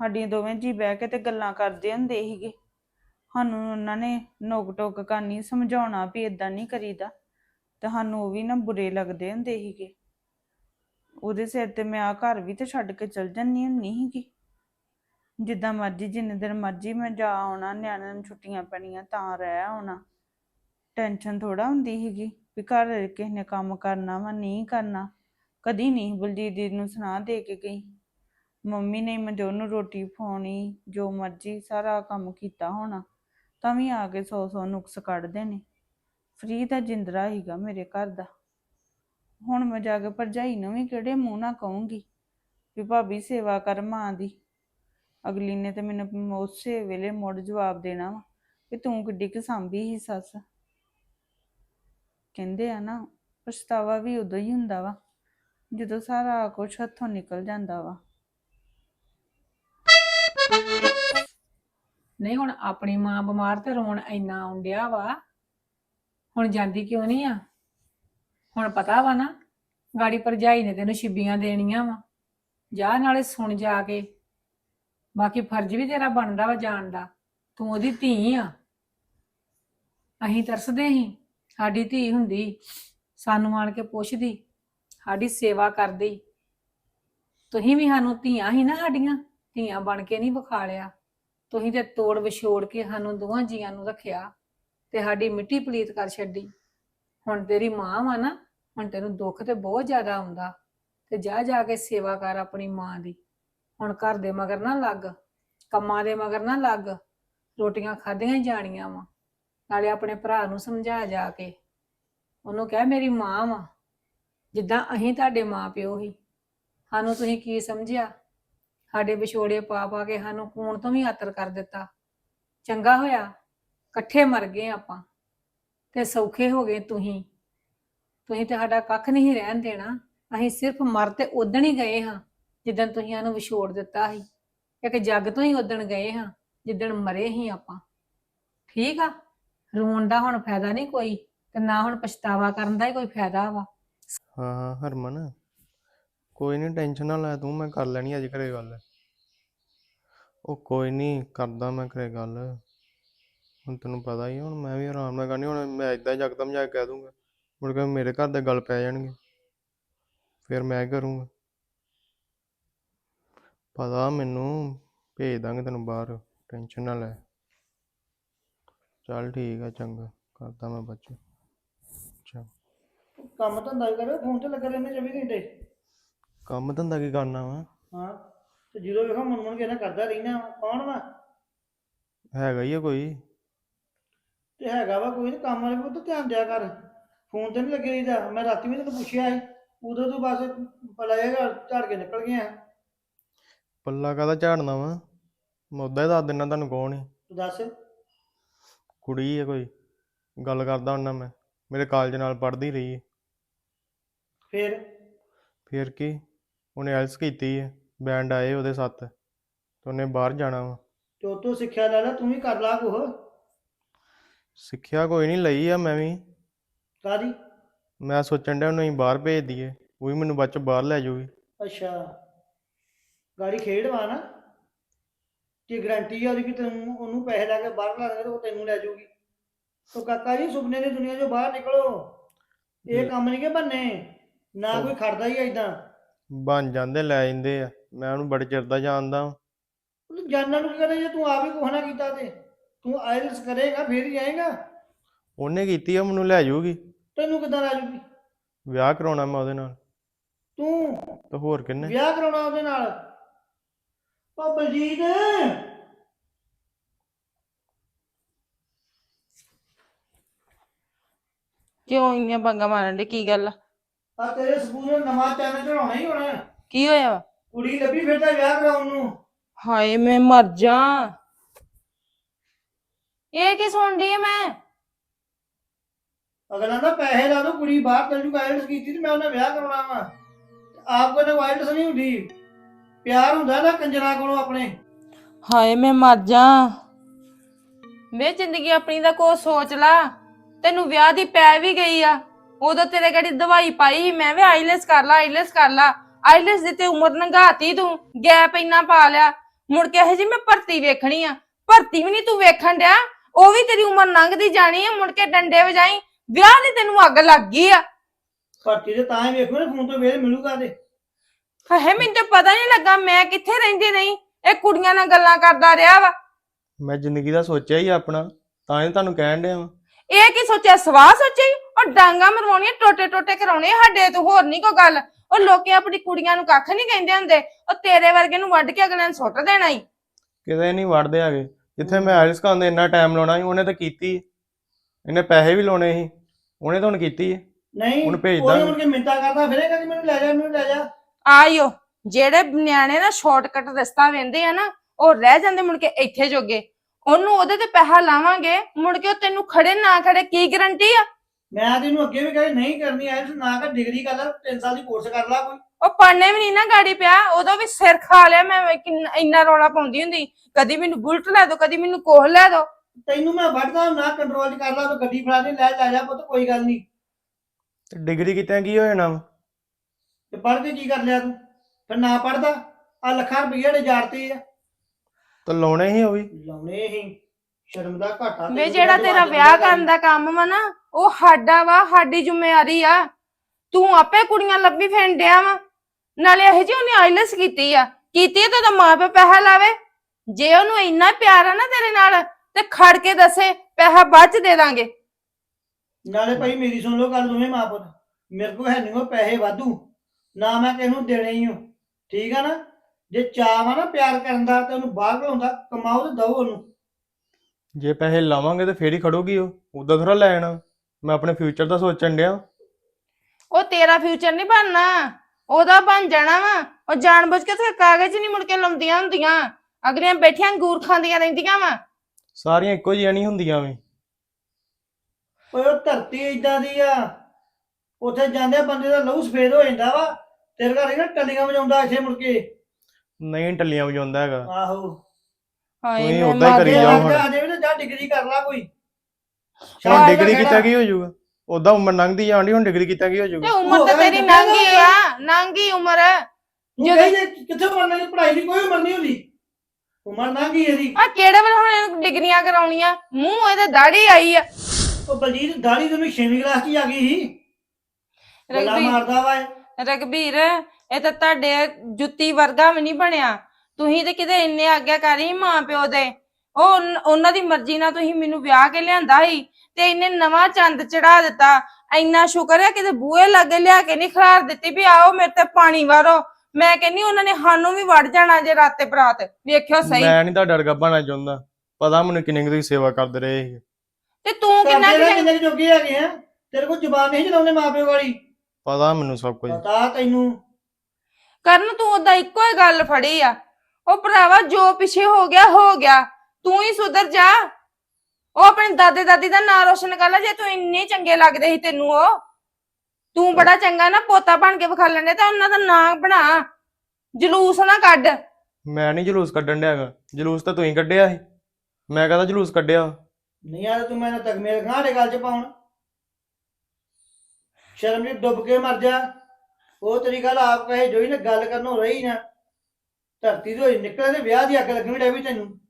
ਸਾਡੀਆਂ ਦੋਵੇਂ ਜੀ ਬਹਿ ਕੇ ਤੇ ਗੱਲਾਂ ਕਰਦੇ ਹੁੰਦੇ ਸੀਗੇ। ਸਾਨੂੰ ਉਹਨਾਂ ਨੇ ਨੋਕ ਟੋਕ ਕਰਨੀ, ਸਮਝਾਉਣਾ ਵੀ ਇਦਾਂ ਨਹੀਂ ਕਰੀਦਾ। ਤੇ ਸਾਨੂੰ ਉਹ ਵੀ ਨਾ ਬੁਰੇ ਲੱਗਦੇ ਹੁੰਦੇ ਸੀਗੇ। ਉਹਦੇ ਸਿਰ ਤੇ ਮੈਂ ਆ ਘਰ ਵੀ ਤੇ ਛੱਡ ਕੇ ਚਲ ਜਾਂਦੀ ਹੁੰਨੀ ਸੀਗੀ ਜਿੱਦਾਂ ਮਰਜ਼ੀ, ਜਿੰਨੇ ਦਿਨ ਮਰਜ਼ੀ ਮੈਂ ਜਾ ਆਉਣਾ, ਨਿਆਣਿਆਂ ਨੂੰ ਛੁੱਟੀਆਂ ਪੈਣੀਆਂ ਤਾਂ ਰਹਿ ਆਉਣਾ। ਟੈਨਸ਼ਨ ਥੋੜਾ ਹੁੰਦੀ ਸੀਗੀ ਵੀ ਘਰ ਕਿਸੇ ਨੇ ਕੰਮ ਕਰਨਾ ਵਾ, ਨਹੀਂ ਕਰਨਾ। ਕਦੀ ਨਹੀਂ ਬਲਜੀਤ ਦੀ ਨੂੰ ਸੁਣਾ ਦੇ ਕੇ ਗਈ। ਮੰਮੀ ਨੇ ਮਨਜੋਤ ਉਹਨੂੰ ਰੋਟੀ ਖਵਾਉਣੀ ਜੋ ਮਰਜ਼ੀ ਸਾਰਾ ਕੰਮ ਕੀਤਾ ਹੋਣਾ, ਤਾਂ ਵੀ ਆ ਕੇ ਸੌ ਸੌ ਨੁਕਸ ਕੱਢਦੇ ਨੇ। ਫਰੀ ਦਾ ਜਿੰਦਰਾ ਹੀਗਾ ਮੇਰੇ ਘਰ ਦਾ। ਹੁਣ ਮੈਂ ਜਾ ਕੇ ਭਰਜਾਈ ਨੂੰ ਵੀ ਕਿਹੜੇ ਮੂੰਹ ਨਾਲ ਕਹੂੰਗੀ ਵੀ ਭਾਬੀ ਸੇਵਾ ਕਰ ਮਾਂ ਦੀ। ਅਗਲੀ ਨੇ ਤੇ ਮੈਨੂੰ ਉਸੇ ਵੇਲੇ ਮੁੜ ਜਵਾਬ ਦੇਣਾ ਵਾ ਕਿ ਤੂੰ ਕਿੱਡੀ ਕੁ ਸਾਂਭੀ ਸੀ ਸੱਸ। ਕਹਿੰਦੇ ਆ ਨਾ, ਪਛਤਾਵਾ ਵੀ ਉਦੋਂ ਹੀ ਹੁੰਦਾ ਵਾ ਜਦੋਂ ਸਾਰਾ ਕੁਝ ਹੱਥੋਂ ਨਿਕਲ ਜਾਂਦਾ ਵਾ। ਨਹੀਂ, ਹੁਣ ਆਪਣੀ ਮਾਂ ਬਿਮਾਰ ਤੇ ਰੋਣ ਇੰਨਾ ਆਉਂਦਿਆ ਵਾ। ਹੁਣ ਜਾਂਦੀ ਕਿਉਂ ਨਹੀਂ ਆ? ਹੁਣ ਪਤਾ ਵਾ ਨਾ, ਗਾੜੀ ਭਰਜਾਈ ਨੇ ਤੈਨੂੰ ਛਿੱਬੀਆਂ ਦੇਣੀਆਂ ਵਾ। ਜਾ ਨਾਲੇ ਸੁਣ ਜਾ ਕੇ। ਬਾਕੀ ਫਰਜ਼ ਵੀ ਤੇਰਾ ਬਣਦਾ ਵਾ ਜਾਣ ਦਾ। ਤੂੰ ਉਹਦੀ ਧੀ ਆ। ਅਸੀਂ ਤਰਸਦੇ ਸੀ। ਸਾਡੀ ਧੀ ਹੁੰਦੀ। ਸਾਨੂੰ ਆਣ ਕੇ ਪੁੱਛਦੀ। ਸਾਡੀ ਸੇਵਾ ਕਰਦੀ। ਤੁਸੀਂ ਵੀ ਸਾਨੂੰ ਧੀਆਂ ਹੀ ਨਾ ਸਾਡੀਆਂ। ਧੀਆਂ ਬਣ ਕੇ ਨਹੀਂ ਵਿਖਾ ਲਿਆ ਤੁਸੀਂ ਤੇ ਤੋੜ ਵਿਛੋੜ ਕੇ ਸਾਨੂੰ ਦੋਵਾਂ ਜੀਆਂ ਨੂੰ ਰੱਖਿਆ। ਤੇ ਸਾਡੀ ਮਿੱਟੀ ਪਲੀਤ ਕਰ ਛੱਡੀ। ਹੁਣ ਤੇਰੀ ਮਾਂ ਵਾ ਨਾ। ਹੁਣ ਤੈਨੂੰ ਦੁੱਖ ਤੇ ਬਹੁਤ ਜ਼ਿਆਦਾ ਆਉਂਦਾ ਤੇ ਜਾ ਜਾ ਕੇ ਸੇਵਾ ਕਰ ਆਪਣੀ ਮਾਂ ਦੀ। ਹੁਣ ਘਰ ਦੇ ਮਗਰ ਨਾ ਲੱਗ, ਕੰਮਾਂ ਦੇ ਮਗਰ ਨਾ ਲੱਗ, ਰੋਟੀਆਂ ਖਾਧੀਆਂ ਹੀ ਜਾਣੀਆਂ ਵਾ। ਨਾਲੇ ਆਪਣੇ ਭਰਾ ਨੂੰ ਸਮਝਾ ਜਾ ਕੇ। ਉਹਨੂੰ ਕਹਿ ਮੇਰੀ ਮਾਂ ਵਾ। ਜਿੱਦਾਂ ਅਸੀਂ ਤੁਹਾਡੇ ਮਾਂ ਪਿਓ ਸੀ ਸਾਨੂੰ ਤੁਸੀਂ ਕੀ ਸਮਝਿਆ? ਸਾਡੇ ਵਿਛੋੜੇ ਪਾ ਪਾ ਕੇ ਸਾਨੂੰ ਖੂਨ ਤੋਂ ਵੀ ਆਤਰ ਕਰ ਦਿੱਤਾ। ਚੰਗਾ ਹੋਇਆ। ਇਕੱਠੇ ਮਰ ਗਏ ਆਪਾਂ। ਤੇ ਸੌਖੇ ਹੋ ਗਏ ਤੁਸੀਂ। ਤੁਸੀਂ ਤੇ ਸਾਡਾ ਕੱਖ ਨਹੀਂ ਰਹਿਣ ਦੇਣਾ। ਅਸੀਂ ਸਿਰਫ ਮਰ ਤੇ ਉਦਣ ਹੀ ਗਏ ਹਾਂ ਜਿੱਦਣ ਤੁਸੀਂ ਸਾਨੂੰ ਵਿਛੋੜ ਦਿੱਤਾ ਸੀ। ਇੱਕ ਜੱਗ ਤੋਂ ਹੀ ਉਦਣ ਗਏ ਹਾਂ ਜਿੱਦਣ ਮਰੇ ਹੀ ਆਪਾਂ। ਠੀਕ ਆ? ਰੋਣ ਦਾ ਹੁਣ ਫਾਇਦਾ ਨਹੀਂ ਕੋਈ ਤੇ ਨਾ ਹੁਣ ਪਛਤਾਵਾ ਕਰਨ ਦਾ ਹੀ ਕੋਈ ਫਾਇਦਾ ਵਾ। ਹਾਂ ਹਾਂ ਹਰਮਨ ਕੋਈ ਨਹੀਂ ਟੈਨਸ਼ਨ ਨਾ ਲੈ ਤੂੰ ਮੈਂ ਕਰ ਲੈਣੀ ਅੱਜ ਘਰੇ ਗੱਲ। ਉਹ ਕੋਈ ਨਹੀਂ ਕਰਦਾ ਮੈਂ ਘਰੇ ਗੱਲ। ਹੁਣ ਤੈਨੂੰ ਪਤਾ ਹੀ ਆ, ਹੁਣ ਮੈਂ ਵੀ ਆਰਾਮ ਨਾਲ ਕਰਨੀ ਹੁਣ ਮੈਂ ਇਦਾਂ ਯਕਦਮ ਜਾ ਕੇ ਕਹਿ ਦੂੰਗਾ। ਮੁੜ ਕੇ ਮੇਰੇ ਘਰ ਦੇ ਗੱਲ ਪੈ ਜਾਣਗੇ। ਫਿਰ ਮੈਂ ਕਰੂੰਗਾ? ਪਤਾ ਮੈਨੂੰ ਭੇਜ ਦਾਂਗੇ ਤੈਨੂੰ ਬਾਹਰ ਟੈਨਸ਼ਨ ਨਾ ਲੈ। ਚੱਲ ਠੀਕ ਆ ਚੰਗਾ। ਕਰਦਾ ਮੈਂ ਬੱਚੇ ਚੰਗਾ ਕੰਮ ਧੰਦਾ ਵੀ ਕਰੋ ਫੋਨ ਤੇ ਲੱਗਾ ਰਹਿੰਦੇ 24 ਘੰਟੇ। ਕੰਮ ਧੰਦਾ ਕੀ ਕਰਨਾ ਵਾ? ਹਾਂ ਤੇ ਜਦੋਂ ਵੇਖੋ ਮਨ ਮਨ ਕੇ ਨਾ ਕਰਦਾ ਰਹਿਣਾ ਕੌਣ ਵਾ? ਹੈਗਾ ਹੀ ਆ ਕੋਈ। ਤੇ ਹੈਗਾ ਵਾ ਕੋਈ ਨੀ, ਕੰਮ ਵਾਲੇ ਕੋਲ ਤਾਂ ਧਿਆਨ ਦਿਆ ਕਰ। ਫੋਨ ਤੇ ਨਹੀਂ ਲੱਗੇ ਰਹੀਦਾ। ਮੈਂ ਰਾਤੀ ਵੀ ਤੈਨੂੰ ਪੁੱਛਿਆ ਸੀ ਉਦੋਂ ਤੋਂ ਬਸ ਪਲਾਏਗਾ ਝਾੜ ਕੇ ਨਿਕਲ ਗਿਆ। ਪੱਲਾ ਕਾਹਦਾ ਝਾੜਨਾ ਵਾ? ਮੈਂ ਉਦਾਂ ਹੀ ਦੱਸ ਦਿੰਦਾ ਤੁਹਾਨੂੰ ਕੌਣ ਹੀ ਤੂੰ ਦੱਸ। ਕੁੜੀ ਹੈ ਕੋਈ। ਗੱਲ ਕਰਦਾ ਹੁੰਨਾ ਮੈਂ। ਮੇਰੇ ਕਾਲਜ ਨਾਲ ਪੜ੍ਹਦੀ ਰਹੀ ਹੈ ਫੇਰ? ਫਿਰ ਕੀ? ਉਹਨੇ ਐਲਸ ਕੀਤੀ ਹੈ ਬੈਂਡ ਆਏ ਉਹਦੇ ਸੱਤ। ਤੇ ਉਹਨੇ ਬਾਹਰ ਜਾਣਾ ਵਾ। ਤੇ ਉਹ ਤੋਂ ਸਿੱਖਿਆ ਲੈ ਲੈ ਤੂੰ ਵੀ ਕਰ ਲਾ ਕੁਛ। ਸਿੱਖਿਆ ਕੋਈ ਨਹੀਂ ਲਈ ਆ ਮੈਂ ਵੀ। ਕਾਦੀ ਮੈਂ ਸੋਚਣ ਡਿਆ ਉਹਨੂੰ ਅਸੀਂ ਬਾਹਰ ਭੇਜ ਦਈਏ ਉਹ ਵੀ ਮੈਨੂੰ ਬਾਅਦ ਚ ਬਾਹਰ ਲੈ ਜਾਊਗੀ। ਅੱਛਾ ਗਾੜੀ ਖੇਡ ਵਾ ਨਾ। ਕਿ ਗਰੰਟੀ ਆ ਉਹਦੀ ਕਿ ਤੈਨੂੰ ਉਹਨੂੰ ਪੈਸੇ ਲਾ ਕੇ ਬਾਹਰ ਲਾ ਤੇ ਉਹ ਤੈਨੂੰ ਲੈ ਜਾਊਗੀ। ਤੋ ਕਾਕਾ ਜੀ ਸੁਪਨੇ ਦੀ ਦੁਨੀਆ 'ਚੋਂ ਬਾਹਰ ਨਿਕਲੋ। ਇਹ ਕੰਮ ਨਹੀਂ ਕਿ ਬੰਨੇ ਨਾ ਕੋਈ ਖੜਦਾ ਹੀ ਐਦਾਂ ਬਣ ਜਾਂਦੇ ਲੈ ਜਾਂਦੇ ਆ। ਮੈਂ ਉਹਨੂੰ ਬੜੇ ਚਿਰ ਦਾ ਜਾਣਦਾ ਵਾਂ। ਤੂੰ ਜਾਣਨ ਨੂੰ ਕੀ ਕਰੇ ਜੇ ਤੂੰ ਆਪ ਹੀ ਕੁਛ ਨਾ ਕੀਤਾ ਤੇ। ਤੂੰ ਆਇਲਸ ਕਰੇਗਾ ਫੇਰ ਹੀ ਆਏਗਾ। ਉਹਨੇ ਕੀਤੀ ਆ ਮੈਨੂੰ ਲੈ ਜਾਊਗੀ। ਤੈਨੂੰ ਕਿੱਦਾਂ ਲੈ ਜੂਗੀ ਵਿਆਹ ਕਰਾਉਣਾ ਮੈਂ ਉਹਦੇ ਨਾਲ। ਤੂੰ? ਤੇ ਹੋਰ ਕਿੰਨੇ? ਵਿਆਹ ਕਰਾਉਣਾ ਉਹਦੇ ਨਾਲ? ਉਹ ਬਲਜੀਤ। ਕਿਉਂ ਇੰਨੀਆਂ ਬੰਗਾ ਮਾਰਨ ਦੇ ਕੀ ਗੱਲ ਆ? ਆ ਤੇਰੇ ਸਕੂਲ ਨੂੰ ਨਵਾਂ ਚੈਨਲ ਚੜਾਉਣਾ ਹੀ ਹੋਣਾ। ਕੀ ਹੋਇਆ ਵਾ? ਕੁੜੀ ਲੱਭੀ ਫਿਰਦਾ ਵਿਆਹ ਕਰਾਉਣ ਨੂੰ। ਹਾਏ ਮੈਂ ਮਰ ਜਾ। ਇਹ ਕੀ ਸੁਣਦੀ ਆ ਮੈਂ? ਅਗਲਾ ਦਾ ਪੈਸੇ ਲਾ ਦੋ ਕੁੜੀ ਬਾਹਰ ਚੱਲ ਜੂ ਆਇਲਸ ਕੀਤੀ ਤੇ ਮੈਂ ਉਹਨੇ ਵਿਆਹ ਕਰਾਉਣਾ ਵਾ। ਆਪ ਕੋਈ ਨਾ ਆਇਲਸ ਨਹੀਂ ਹੁੰਦੀ। ਪਿਆਰ ਹੁੰਦਾ ਨਾ ਕੰਜਰਾਂ ਕੋਲੋਂ ਆਪਣੇ। ਹਾਏ ਮੈਂ ਮਰ ਜਾ। ਵੇ ਜ਼ਿੰਦਗੀ ਆਪਣੀ ਦਾ ਕੋ ਸੋਚ ਲਾ। ਤੈਨੂੰ ਵਿਆਹ ਦੀ ਪੈ ਵੀ ਗਈ ਆ। ਉਦੋਂ ਤੇਰੇ ਗੜੀ ਦਵਾਈ ਪਾਈ ਸੀ ਮੈਂ ਵੀ ਆਈਲੈਸ ਕਰ ਲਾ ਆਈਲੈਸ ਕਰ ਲਾ। ਆਈਲੈਸ ਦੀ ਤੇ ਉਮਰ ਨੰਗਾਤੀ ਤੂੰ ਗੈਪ ਇੰਨਾ ਪਾ ਲਿਆ। ਮੁੜ ਕੇ ਇਹ ਜੀ ਮੈਂ ਭਰਤੀ ਵੇਖਣੀ ਆ। ਭਰਤੀ ਵੀ ਨਹੀਂ ਤੂੰ ਵੇਖਣ ਡਿਆ। ਉਹ ਵੀ ਤੇਰੀ ਉਮਰ ਲੰਘਦੀ ਜਾਣੀ ਆ ਮੁੜ ਕੇ ਡੰਡੇ ਵਜਾਈ। ਵਿਆਹ ਦੀ ਤੈਨੂੰ ਅੱਗ ਲੱਗ ਗਈ ਆ। ਭਰਤੀ ਤੇ ਤਾਂ ਹੀ ਵੇਖੋ ਨਾ ਫੋਨ ਤੋਂ ਵੇਲ ਮਿਲੂਗਾ ਤੇ। ਹਏ ਮੈਨੂੰ ਤਾਂ ਪਤਾ ਨਹੀਂ ਲੱਗਾ ਮੈਂ ਕਿੱਥੇ ਰਹਿੰਦੀ ਨਹੀਂ। ਇਹ ਕੁੜੀਆਂ ਨਾਲ ਗੱਲਾਂ ਕਰਦਾ ਰਿਹਾ ਵਾ। ਮੈਂ ਜ਼ਿੰਦਗੀ ਦਾ ਸੋਚਿਆ ਹੀ ਆਪਣਾ ਤਾਂ ਹੀ ਤੁਹਾਨੂੰ ਕਹਿਣ ਡਿਆ ਵਾਂ। ਇਹ ਕੀ ਸੋਚਿਆ ਸਵਾਹ ਸੋਚੀ ਉਹ ਡਾਂਗਾ ਮਰਵਾਉਣੀਆਂ ਟੋਟੇ ਟੋਟੇ ਕਰਾਉਣੇ ਸਾਡੇ ਤੋਂ ਹੋਰ ਨਹੀਂ ਕੋਈ ਗੱਲ। ਉਹ ਲੋਕੀ ਆਪਣੀ ਕੁੜੀਆਂ ਨੂੰ ਕੱਖ ਨਹੀਂ ਕਹਿੰਦੇ ਹੁੰਦੇ। ਉਹ ਤੇਰੇ ਵਰਗੇ ਨੂੰ ਵੱਢ ਕੇ ਅਗਲਿਆਂ ਨੂੰ ਸੁੱਟ ਦੇਣਾ ਹੀ। ਕਿਤੇ ਨਹੀਂ ਵੜਦੇ ਹੈਗੇ। ਜਿੱਥੇ ਮੈਂ ਆਇਲਸ ਕਰਾਉਂਦੇ ਇੰਨਾ ਟਾਈਮ ਲਾਉਣਾ ਸੀ ਉਹਨੇ ਤਾਂ ਕੀਤੀ। ਇਹਨੇ ਪੈਸੇ ਵੀ ਲਾਉਣੇ ਸੀ ਉਹਨੇ ਤਾਂ ਹੁਣ ਕੀਤੀ ਹੈ। ਨਹੀਂ ਹੁਣ ਭੇਜ ਉਹਨੇ ਦਾਂਗੇ। ਮੁੜ ਕੇ ਮਿੰਤਾ ਕਰਦਾ ਫਿਰੇਗਾ ਕਿ ਮੈਨੂੰ ਲੈ ਜਾ ਮੈਨੂੰ ਲੈ ਜਾ। ਆਇਓ ਜਿਹੜੇ ਨਿਆਣੇ ਨਾ ਸ਼ਾਰਟਕਟ ਰਸਤਾ ਵੇਂਦੇ ਆ ਨਾ ਉਹ ਰਹਿ ਜਾਂਦੇ ਮੁੜ ਕੇ ਇੱਥੇ ਜੋਗੇ। ਉਹਨੂੰ ਉਹਦੇ ਤੇ ਪੈਸਾ ਲਾਵਾਂਗੇ ਮੁੜ ਕੇ ਉਹ ਤੈਨੂੰ ਖੜੇ ਨਾ ਖੜੇ ਕੀ ਗਰੰਟੀ ਆ? ਮੈਂ ਤੈਨੂੰ ਅੱਗੇ ਵੀ ਕਹੇ ਨਹੀਂ ਕਰਨੀ ਆਇਲਸ ਨਾ ਕਰ ਡਿਗਰੀ ਕਰ ਲੈ 3 ਸਾਲ ਦੀ ਕੋਰਸ ਕਰ ਲੈ ਕੋਈ। ਉਹ ਪੜਨੇ ਵੀ ਨਹੀਂ ਨਾ ਗਾੜੀ ਪਿਆ ਉਦੋਂ ਵੀ ਸਿਰ ਖਾ ਲਿਆ ਮੈਂ ਕਿੰਨਾ- ਇੰਨਾ ਰੌਲਾ ਪਾਉਂਦੀ ਹੁੰਦੀ। ਕਦੀ ਮੈਨੂੰ ਬੁਲਟ ਲੈ ਦੋ ਕਦੀ ਮੈਨੂੰ ਕੋਹ ਲੈ ਦੋ। ਤੈਨੂੰ ਮੈਂ ਵੱਢਦਾ ਨਾ ਕੰਟਰੋਲ ਕਰ ਲਾ ਤੂੰ ਗੱਡੀ ਫੜਾ ਦੇ ਲੈ ਲੈ ਜਾ ਪੁੱਤ ਕੋਈ ਗੱਲ ਨਹੀਂ ਤੇ ਡਿਗਰੀ ਕਿਤੇ ਕੀ ਹੋ ਜਾਣਾ ਵਾ? ਤੇ ਪੜ੍ਹ ਕੇ ਕੀ ਕਰ ਲਿਆ ਤੂੰ? ਫਿਰ ਨਾ ਪੜਦਾ ਆ ਲੱਖਾਂ ਰੁਪਈਏ ਦੇ ਜਾਰਤੇ ਆ। ਤਾਂ ਲਾਉਣੇ ਹੀ ਉਹ ਵੀ? ਲਾਉਣੇ ਹੀ ਸ਼ਰਮ ਦਾ ਘਾਟਾ ਵੇ ਤੈਨੂੰ ਜਿਹੜਾ ਤੇਰਾ ਵਿਆਹ ਕਰਨ ਦਾ ਕੰਮ ਵਾ ਨਾ ਉਹ ਸਾਡਾ ਵਾ ਸਾਡੀ ਜ਼ਿੰਮੇਵਾਰੀ ਆ। ਤੂੰ ਆਪੇ ਕੁੜੀਆਂ ਲੱਭੀ ਫੈਂਡਿਆ ਵਾ। ਨਾਲੇ ਇਹ ਜੀ ਉਹਨੇ ਆਈਲੈਸ ਕੀਤੀ ਆ। ਕੀਤੀ ਆ ਤਾਂ ਉਹਦਾ ਮਾਂ ਪਿਓ ਪੈਸਾ ਲਾਵੇ। ਜੇ ਉਹਨੂੰ ਇੰਨਾ ਪਿਆਰ ਆ ਨਾ ਤੇਰੇ ਨਾਲ ਤੇ ਖੜ ਕੇ ਦੱਸੇ ਪੈਸਾ ਬਾਅਦ ਚ ਦੇ ਦਾਂਗੇ। ਨਾਲੇ ਭਾਈ ਮੇਰੀ ਸੁਣ ਲਓ ਗੱਲ ਦੋਵੇਂ ਮਾਂ ਪੁੱਤ। ਮੇਰੇ ਕੋਲ ਹੈ ਨਹੀਂ ਉਹ ਪੈਸੇ ਵਾਧੂ। ਨਾ ਮੈਂ ਕਿਸੇ ਨੂੰ ਦੇਣੇ ਹੀ ਹੋ ਠੀਕ ਆ ਨਾ? ਜੇ ਚਾਹ ਵਾ ਨਾ ਪਿਆਰ ਕਰਨ ਦਾ ਤੇ ਉਹਨੂੰ ਬਾਹਰ ਘਲਾਉਂਦਾ ਕਮਾਓ ਤੇ ਦਓ ਉਹਨੂੰ। ਜੇ ਪੈਸੇ ਲਾਵਾਂਗੇ ਤੇ ਫੇਰ ਹੀ ਖੜੂਗੀ ਉਹ। ਉਦਾਂ ਥੋੜਾ ਲੈ ਜਾਣਾ ਮੈਂ ਆਪਣੇ ਫਿਊਚਰ ਦਾ ਸੋਚਣ ਡਿਆ। ਉਹ ਤੇਰਾ ਫਿਊਚਰ ਨਹੀਂ ਬਣਨਾ। ਉਹਦਾ ਬਣ ਜਾਣਾ ਵਾ। ਉਹ ਜਾਣਬੁੱਝ ਕੇ ਤੇ ਕਾਗਜ਼ ਨਹੀਂ ਮੁੜ ਕੇ ਲਾਉਂਦੀਆਂ ਹੁੰਦੀਆਂ। ਅਗਲੀਆਂ ਬੈਠੀਆਂ ਅੰਗੂਰ ਖਾਂਦੀਆਂ ਰਹਿੰਦੀਆਂ ਵਾ। ਸਾਰੀਆਂ ਇੱਕੋ ਜਿਹੀਆਂ ਨਹੀਂ ਹੁੰਦੀਆਂ ਵੀ। ਓਏ ਉਹ ਧਰਤੀ ਇਦਾਂ ਦੀ ਆ। ਉੱਥੇ ਜਾਂਦੇ ਬੰਦੇ ਦਾ ਲਹੂ ਸਫੇਦ ਹੋ ਜਾਂਦਾ ਵਾ। ਤੇਰੇ ਘਰ ਹੀ ਨਾ ਟੱਲੀਆਂ ਵਜਾਉਂਦਾ ਇੱਥੇ ਮੁੜ ਕੇ। ਨਹੀਂ ਟੱਲੀਆਂ ਵਜਾਉਂਦਾ ਹੈਗਾ। ਆਹੋ। ਹਾਏ ਤੁਸੀਂ ਮੈਂ ਹੀ ਮਰ ਕਰੀ ਜਾ। ਜਾਓ ਅੱਜ ਹੁਣ। ਆ ਜਾਵੇ ਤਾਂ ਜਾ ਡਿਗਰੀ ਕਰ ਲਾ ਕੋਈ। ਹੁਣ ਡਿਗਰੀ। ਕੀਤਾ ਕੀ ਹੋ ਜਾਊਗਾ? ਉਦਾਂ ਉਮਰ ਲੰਘਦੀ ਜਾਂਦੀ ਹੁਣ ਡਿਗਰੀ ਕੀਤਾ ਕੀ ਹੋ ਤੇ ਜਾਊਗਾ ਉਮਰ ਤਾਂ ਤੇਰੀ ਨੰਗੀ ਆ ਨੰਗੀ ਉਮਰ। ਤੂੰ ਜਦੋਂ- ਕਹਿੰਦੇ ਕਿੱਥੇ ਮਰਨਾ ਦੀ ਪੜ੍ਹਾਈ ਦੀ ਕੋਈ ਉਮਰ ਨਹੀਂ ਹੁੰਦੀ। ਉਮਰ ਨਾ ਕੀ ਇਹਦੀ। ਆ ਕਿਹੜੇ ਵੇਲੇ ਹੁਣ ਇਹਨੂੰ ਡਿਗਰੀਆਂ ਕਰਾਉਣੀਆਂ? ਮੂੰਹ ਇਹਦੇ ਦਾੜੀ ਆਈ ਆ। ਉਹ ਬਲਜੀਤ ਦਾੜੀ ਤੈਨੂੰ 6ਵੀਂ ਕਲਾਸ 'ਚ ਹੀ ਆ ਗਈ ਸੀ। ਗੱਲਾਂ ਰਘਬੀਰ ਮਾਰਦਾ ਵਾ ਇਹ। ਰਘਬੀਰ ਇਹ ਤਾਂ ਤੁਹਾਡੇ ਜੁੱਤੀ ਵਰਗਾ ਵੀ ਨਹੀਂ ਬਣਿਆ। ਤੁਸੀਂ ਤੇ ਕਿਤੇ ਇੰਨੇ ਆਗਿਆਕਾਰੀ ਮਾਂ ਪਿਓ ਦੇ। ਉਹ ਉਨ- ਉਹਨਾਂ ਦੀ ਮਰਜ਼ੀ ਨਾਲ ਤੁਸੀਂ ਮੈਨੂੰ ਵਿਆਹ ਕੇ ਲਿਆਂਦਾ ਸੀ ਤੇ ਇਹਨੇ ਨਵਾਂ ਚੰਦ ਚੜਾ ਦਿੱਤਾ। ਇੰਨਾ ਸ਼ੁਕਰ ਹੈ ਕਿਤੇ ਬੂਹੇ ਲਾਗੇ ਲਿਆ ਕੇ ਨਹੀਂ ਖਲਾਰ ਦਿੱਤੀ ਵੀ ਆਓ ਮੇਰੇ ਤੇ ਪਾਣੀ ਵਾਰੋ। ਮੈਂ ਕਹਿੰਨੀ ਉਹਨਾਂ ਨੇ ਸਾਨੂੰ ਵੀ ਵੜ ਜਾਣਾ ਜੇ ਰਾਤੇ ਬਰਾਤ। ਵੇਖਿਓ ਸਹੀ। ਮੈਂ ਨਹੀਂ ਤੁਹਾਡਾ ਡਰਗਾ ਬਣਨਾ ਚਾਹੁੰਦਾ। ਪਤਾ ਮੈਨੂੰ ਕਿੰਨੀ ਕੁ ਤੁਸੀਂ ਸੇਵਾ ਕਰਦੇ ਰਹੇ ਸੀ। ਤੇ ਤੂੰ ਕਿੰਨਾ ਕਰਦੇ ਕੁ ਕਿੰਨੇ ਕੁ ਜੋਗੇ ਹੈਗੇ ਆ? ਤੇਰੇ ਕੋਲ ਜ਼ੁਬਾਨ ਨਹੀਂ ਚਲਾਉਂਦੇ ਮਾਪਿਓ ਵਾਲੀ। ਪਤਾ ਮੈਨੂੰ ਸਭ ਕੁਝ। ਪਤਾ ਤੈਨੂੰ। ਕਰਨ ਤੂੰ ਉਹਦਾ ਇੱਕੋ ਹੀ ਗੱਲ ਫੜੀ ਆ। ਉਹ ਭਰਾਵਾ ਜੋ ਪਿੱਛੇ ਹੋ ਗਿਆ ਹੋ ਗਿਆ। ਤੂੰ ਹੀ ਸੁਧਰ ਜਾ। ਉਹ ਆਪਣੇ ਦਾਦੇ ਦਾਦੀ ਦਾ ਨਾਂ ਰੋਸ਼ਨ ਕਰ ਲੈ ਜੇ ਤੂੰ ਇੰਨੇ ਚੰਗੇ ਲੱਗਦੇ ਸੀ ਤੈਨੂੰ ਉਹ। ਤੂੰ ਬੜਾ ਚੰਗਾ ਨਾ ਪੋਤਾ ਬਣ ਕੇ ਵਿਖਾ ਲੈਣੇ ਤਾਂ ਉਹਨਾਂ ਦਾ ਨਾਂ ਬਣਾ। ਜਲੂਸ ਨਾ ਕੱਢ। ਮੈਂ ਨਹੀਂ ਜਲੂਸ ਕੱਢਣ ਡਿਆ ਹੈਗਾ। ਜਲੂਸ ਤਾਂ ਤੁਸੀਂ ਕੱਢਿਆ ਸੀ। ਮੈਂ ਕਹਦਾ ਜਲੂਸ ਕੱਢਿਆ? ਨਹੀਂ ਯਾਰ ਤੂੰ ਮੈਨੂੰ ਤੱਕ ਮੇਰੇ ਗਾਂਢੇ ਗੱਲ 'ਚ ਪਾਉਣ। ਸ਼ਰਮ ਨਹੀਂ ਡੁੱਬ ਕੇ ਮਰ ਜਾ। ਉਹ ਤੇਰੀ ਗੱਲ ਆਪ ਕਹੇ ਜੋਈ ਨਾ ਗੱਲ ਕਰਨੋਂ ਰਹੀ ਨਾ। ਧਰਤੀ ਤੋਂ ਨਿਕਲੇ ਤੇ ਵਿਆਹ ਦੀ ਅੱਗ ਲੱਗਣੀ ਡੈ ਵੀ ਤੈਨੂੰ।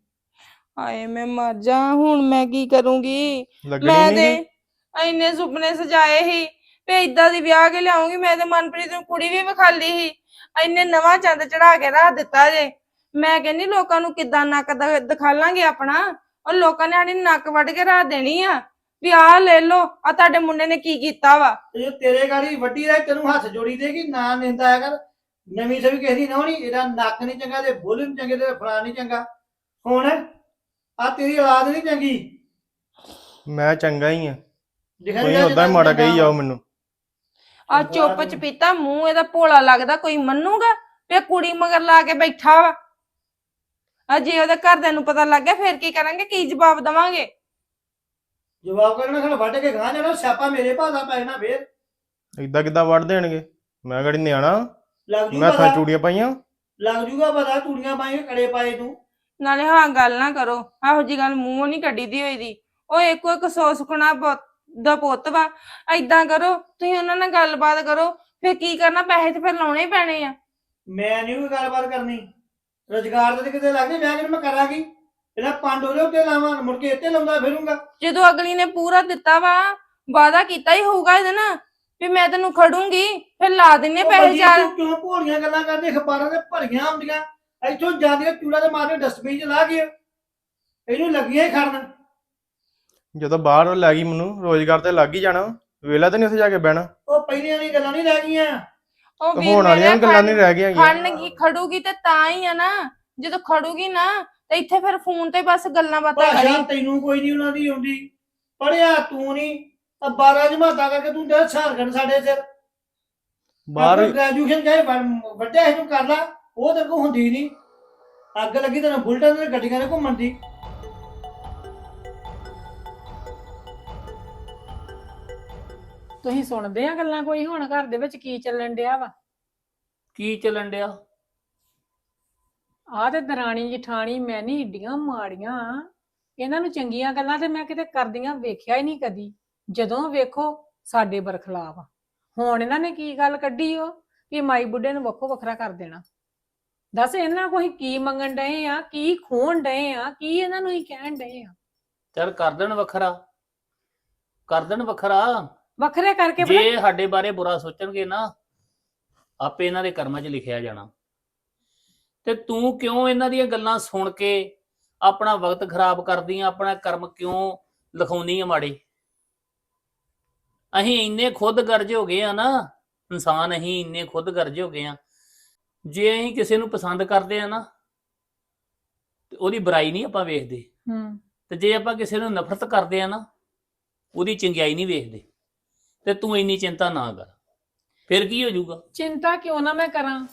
ਹਾਏ ਮੈਂ ਮਰ ਜਾ। ਹੁਣ ਮੈਂ ਕੀ ਕਰੂੰਗੀ? ਲੱਗਣੀ ਮੈਂ ਨਹੀਂ ਤੇ ਇੰਨੇ ਸੁਪਨੇ ਸਜਾਏ ਸੀ। ਵੀ ਇਦਾਂ ਦੀ ਵਿਆਹ ਕੇ ਲਿਆਉਂਗੀ ਮੈਂ ਤੇ ਮਨਪ੍ਰੀਤ ਨੂੰ ਕੁੜੀ ਵੀ ਵਿਖਾਲੀ ਸੀ। ਇੰਨੇ ਨਵਾਂ ਚੰਦ ਚੜਾ ਕੇ ਰੱਖ ਦਿੱਤਾ ਜੇ। ਮੈਂ ਕਹਿੰਦੀ ਲੋਕਾਂ ਨੂੰ ਕਿੱਦਾਂ ਨੱਕ ਦ- ਦਿਖਾਲਾਂਗੇ ਆਪਣਾ? ਉਹ ਲੋਕਾਂ ਨੇ ਸਾਡੀ ਨੱਕ ਵੱਢ ਕੇ ਰੱਖ ਦੇਣੀ ਆ। ਵੀ ਆਹ ਲੈ ਲੋ ਆ ਤੁਹਾਡੇ ਮੁੰਡੇ ਨੇ ਕੀ ਕੀਤਾ ਵਾ? ਤੇ ਜੇ ਤੇਰੇ ਗਾੜੀ ਵੱਡੀ ਰਹਿ ਤੈਨੂੰ ਹੱਥ ਜੋੜੀ ਦੇਗੀ ਨਾ ਨਿੰਦਾ ਆ ਕਰ। ਨਵੀਂ ਸਵੀ ਕਿਸੇ ਦੀ ਨਾ ਹੋਣੀ ਇਹਦਾ ਨੱਕ ਨਹੀਂ ਚੰਗਾ ਤੇ ਬੁੱਲ ਨਹੀਂ ਚੰਗੇ ਤੇ ਫਲਾਂ ਨਹੀਂ ਚੰਗਾ। ਹੁਣ ਆ ਤੇਰੀ ਔਲਾਦ ਨਹੀਂ ਚੰਗੀ? ਮੈਂ ਚੰਗਾ ਹੀ ਆ। ਉਦਾਂ ਹੀ ਮਾੜਾ ਕਹੀ। ਜਾਓ ਮੈਨੂੰ। ਆ ਚੁੱਪ ਚਪੀਤਾ ਮੂੰਹ ਇਹਦਾ ਭੋਲਾ ਲੱਗਦਾ ਕੋਈ ਮੰਨੂਗਾ? ਇਹ ਕੁੜੀ ਮਗਰ ਲਾ ਕੇ ਬੈਠਾ ਵਾ। ਆ ਜੇ ਉਹਦੇ ਘਰਦਿਆਂ ਨੂੰ ਪਤਾ ਲੱਗ ਗਿਆ ਫਿਰ ਕੀ ਕਰਾਂਗੇ? ਕੀ ਜਵਾਬ ਦਵਾਂਗੇ? ਜਵਾਬ ਕਰਨਾ ਖਲ ਵੱਢ ਕੇ ਗਾਂ ਜਾਣਾ ਸਿਆਪਾ ਮੇਰੇ ਭਾਅ ਦਾ ਪੈ ਜਾਣਾ ਫੇਰ। ਇਦਾਂ ਕਿੱਦਾਂ ਵੜ ਦੇਣਗੇ? ਮੈਂ ਕਿਹੜੀ ਨਿਆਣਾ? ਲੱਗ ਮੈਂ ਜੂਗਾ ਥਾਂ ਪਤਾ। ਚੂੜੀਆਂ ਪਾਈਆਂ। ਲੱਗ ਜੂਗਾ ਪਤਾ ਚੂੜੀਆਂ ਪਾਏ ਕੜੇ ਪਾਏ ਤੂੰ। ਨਾਲੇ ਹਾਂ ਗੱਲ ਨਾ ਕਰੋ। ਇਹੋ ਜੀ ਗੱਲ ਮੂੰਹੋਂ ਨਹੀਂ ਕੱਢੀ ਦੀ ਹੋਈ ਦੀ ਉਹ ਇੱਕੋ ਇੱਕ ਸੌ ਸੁਖਣਾ ਪੁੱਤ- ਦਾ ਪੁੱਤ ਵਾ ਐਦਾਂ ਕਰੋ ਤੁਸੀਂ ਉਹਨਾਂ ਨਾਲ ਗੱਲਬਾਤ ਕਰੋ ਫਿਰ ਕੀ ਕਰਨਾ ਪੈਸੇ ਤੇ ਫਿਰ ਲਾਉਣੇ ਹੀ ਪੈਣੇ ਆ। ਮੈਂ ਨਹੀਂ ਕੋਈ ਗੱਲਬਾਤ ਕਰਨੀ। ਰੁਜ਼ਗਾਰ ਤੇ ਕਿਤੇ ਲੱਗ ਜੇ ਵਿਆਹ ਕਿ ਮੈਂ ਕਰਾਂਗੀ। ਇਹਨਾਂ ਪੰਡ ਉਹਦੇ ਉੱਤੇ ਲਾਵਾਂ ਮੁੜ ਕੇ ਇੱਥੇ ਲਾਉਂਦਾ ਫਿਰੂੰਗਾ। ਜਦੋਂ ਅਗਲੀ ਨੇ ਪੂਰਾ ਦਿੱਤਾ ਵਾ ਵਾਦਾ ਕੀਤਾ ਹੀ ਹੋਊਗਾ ਇਹਦੇ ਨਾਲ ਵੀ ਮੈਂ ਤੈਨੂੰ ਖੜੂੰਗੀ ਫਿਰ ਲਾ ਦਿੰਨੇ ਉਹ ਪੈਸੇ ਬਲਜੀਤ ਚਾਰ। ਤੂੰ ਕਿਉਂ ਭੋਲੀਆਂ ਗੱਲਾਂ ਕਰਦੇ ਅਖਬਾਰਾਂ ਤੇ ਭਰੀਆਂ ਹੁੰਦੀਆਂ। ਇੱਥੋਂ ਜਾਂਦੀਆਂ ਚੂੜਾ ਤੇ ਮਾਰਦੇ ਡਸਟਬਿਨ 'ਚ ਲਾ ਕੇ। ਇਹਨੂੰ ਲੱਗੀਆਂ ਹੀ ਖੜਨ। ਜਦੋਂ ਬਾਹਰ ਲੈ ਗਈ ਮੈਨੂੰ ਰੋਜ਼ਗਾਰ ਤੇ ਲੱਗ ਹੀ ਜਾਣਾ ਵੇਲਾ ਤਾਂ ਨਹੀਂ ਉੱਥੇ ਜਾ ਕੇ ਬਹਿਣਾ। ਉਹ ਪਹਿਲੀਆਂ ਵਾਲੀ ਗੱਲਾਂ ਨਹੀਂ ਰਹਿ ਗਈਆਂ। ਉਹ ਤੇ ਵੀਰ ਹੋਣ ਵਾਲੀਆਂ ਗੱਲਾਂ ਨਹੀਂ ਰਹਿ ਗਈਆਂ। ਖੜਨਗੀ ਖੜੂਗੀ ਤੇ ਤਾਂ ਹੀ ਆ ਨਾ। ਜਦੋਂ ਖੜੂਗੀ ਨਾ ਤੇ ਇੱਥੇ ਫਿਰ ਫੋਨ ਤੇ ਬਸ ਗੱਲਾਂ ਬਾਤਾਂ ਭਾਸ਼ਾ ਕਰੀ। ਤੈਨੂੰ ਕੋਈ ਨਹੀਂ ਉਹਨਾਂ ਦੀ ਆਉਂਦੀ। ਪੜਿਆ ਤੂੰ ਨਹੀਂ ਆ 12 ਜਮਾਤਾਂ ਕਰਕੇ ਤੂੰ ਦੇ ਝਾਰਖੰਡ ਸਾਡੇ ਸਿਰ। ਬਾਹਰ ਗ੍ਰੈਜੂਏਸ਼ਨ ਵੱਡ- ਵੱਡਿਆ ਤੂੰ ਕਰ ਲਾ ਉਹ ਕੋਲ ਹੁੰਦੀ ਨਹੀਂ। ਅੱਗ ਲੱਗੀ ਤੈਨੂੰ ਬੁਲਟਾਂ ਤੇ ਗੱਡੀਆਂ ਨੇ ਘੁੰਮਣ ਦੀ। ਤੁਸੀਂ ਸੁਣਦੇ ਆ ਗੱਲਾਂ ਕੋਈ? ਹੁਣ ਘਰ ਦੇ ਵਿੱਚ ਕੀ ਚੱਲਣ ਡਿਆ ਵਾ? ਕੀ ਚੱਲਣ ਡਿਆ? ਆਹ ਤੇ ਦਰਾਣੀ ਜਠਾਣੀ ਮੈਂ ਨਹੀਂ ਏਡੀਆਂ ਮਾੜੀਆਂ। ਇਹਨਾਂ ਨੂੰ ਚੰਗੀਆਂ ਗੱਲਾਂ ਤੇ ਮੈਂ ਕਿਤੇ ਕਰਦੀਆਂ ਵੇਖਿਆ ਹੀ ਨਹੀਂ ਕਦੀ। ਜਦੋਂ ਵੇਖੋ ਸਾਡੇ ਬਰਖਲਾਫ। ਹੁਣ ਇਹਨਾਂ ਨੇ ਕੀ ਗੱਲ ਕੱਢੀ ਉਹ ਕਿ ਮਾਈ ਬੁੱਢੇ ਨੂੰ ਵੱਖੋ ਵੱਖਰਾ ਕਰ ਦੇਣਾ। ਦੱਸ ਇਹਨਾਂ ਕੋਈ ਕੀ ਮੰਗਣ ਡਏ ਆ? ਕੀ ਖੋਣ ਡਏ ਆ? ਕੀ ਇਹਨਾਂ ਨੂੰ ਹੀ ਕਹਿਣ ਡਏ ਆ? ਚੱਲ ਕਰ ਦੇਣ ਵੱਖਰਾ। ਕਰ ਦੇਣ ਵੱਖਰਾ। ਵੱਖਰੇ ਕਰਕੇ ਪਤਾ ਜੇ ਸਾਡੇ ਬਾਰੇ ਬੁਰਾ ਸੋਚਣਗੇ ਨਾ ਆਪੇ ਇਹਨਾਂ ਦੇ ਕਰਮਾਂ 'ਚ ਲਿਖਿਆ ਜਾਣਾ। ਤੇ ਤੂੰ ਕਿਉਂ ਇਹਨਾਂ ਦੀਆਂ ਗੱਲਾਂ ਸੁਣ ਕੇ ਆਪਣਾ ਵਕਤ ਖਰਾਬ ਕਰਦੀ ਆ? ਆਪਣਾ ਕਰਮ ਕਿਉਂ ਲਿਖਾਉਣੀ ਆ ਮਾੜੇ? ਅਸੀਂ ਇੰਨੇ ਖੁਦਗਰਜ ਹੋ ਗਏ ਆ ਨਾ ਇਨਸਾਨ ਅਸੀਂ ਇੰਨੇ ਖੁਦਗਰਜ ਹੋ ਗਏ ਆ। ਜੇ ਅਸੀਂ ਕਿਸੇ ਨੂੰ ਪਸੰਦ ਕਰਦੇ ਆ ਨਾ ਤੇ ਉਹਦੀ ਬੁਰਾਈ ਨਹੀਂ ਆਪਾਂ ਵੇਖਦੇ। ਹੂੰ। ਤੇ ਜੇ ਆਪਾਂ ਕਿਸੇ ਨੂੰ ਨਫ਼ਰਤ ਕਰਦੇ ਆ ਨਾ ਉਹਦੀ ਚੰਗਿਆਈ ਨਹੀਂ ਵੇਖਦੇ। ਤੇ ਤੂੰ ਇੰਨੀ ਚਿੰਤਾ ਨਾ ਕਰ। ਫਿਰ ਕੀ ਹੋ ਜਾਊਗਾ? ਚਿੰਤਾ ਕਿਉਂ ਨਾ ਮੈਂ ਕਰਾਂ?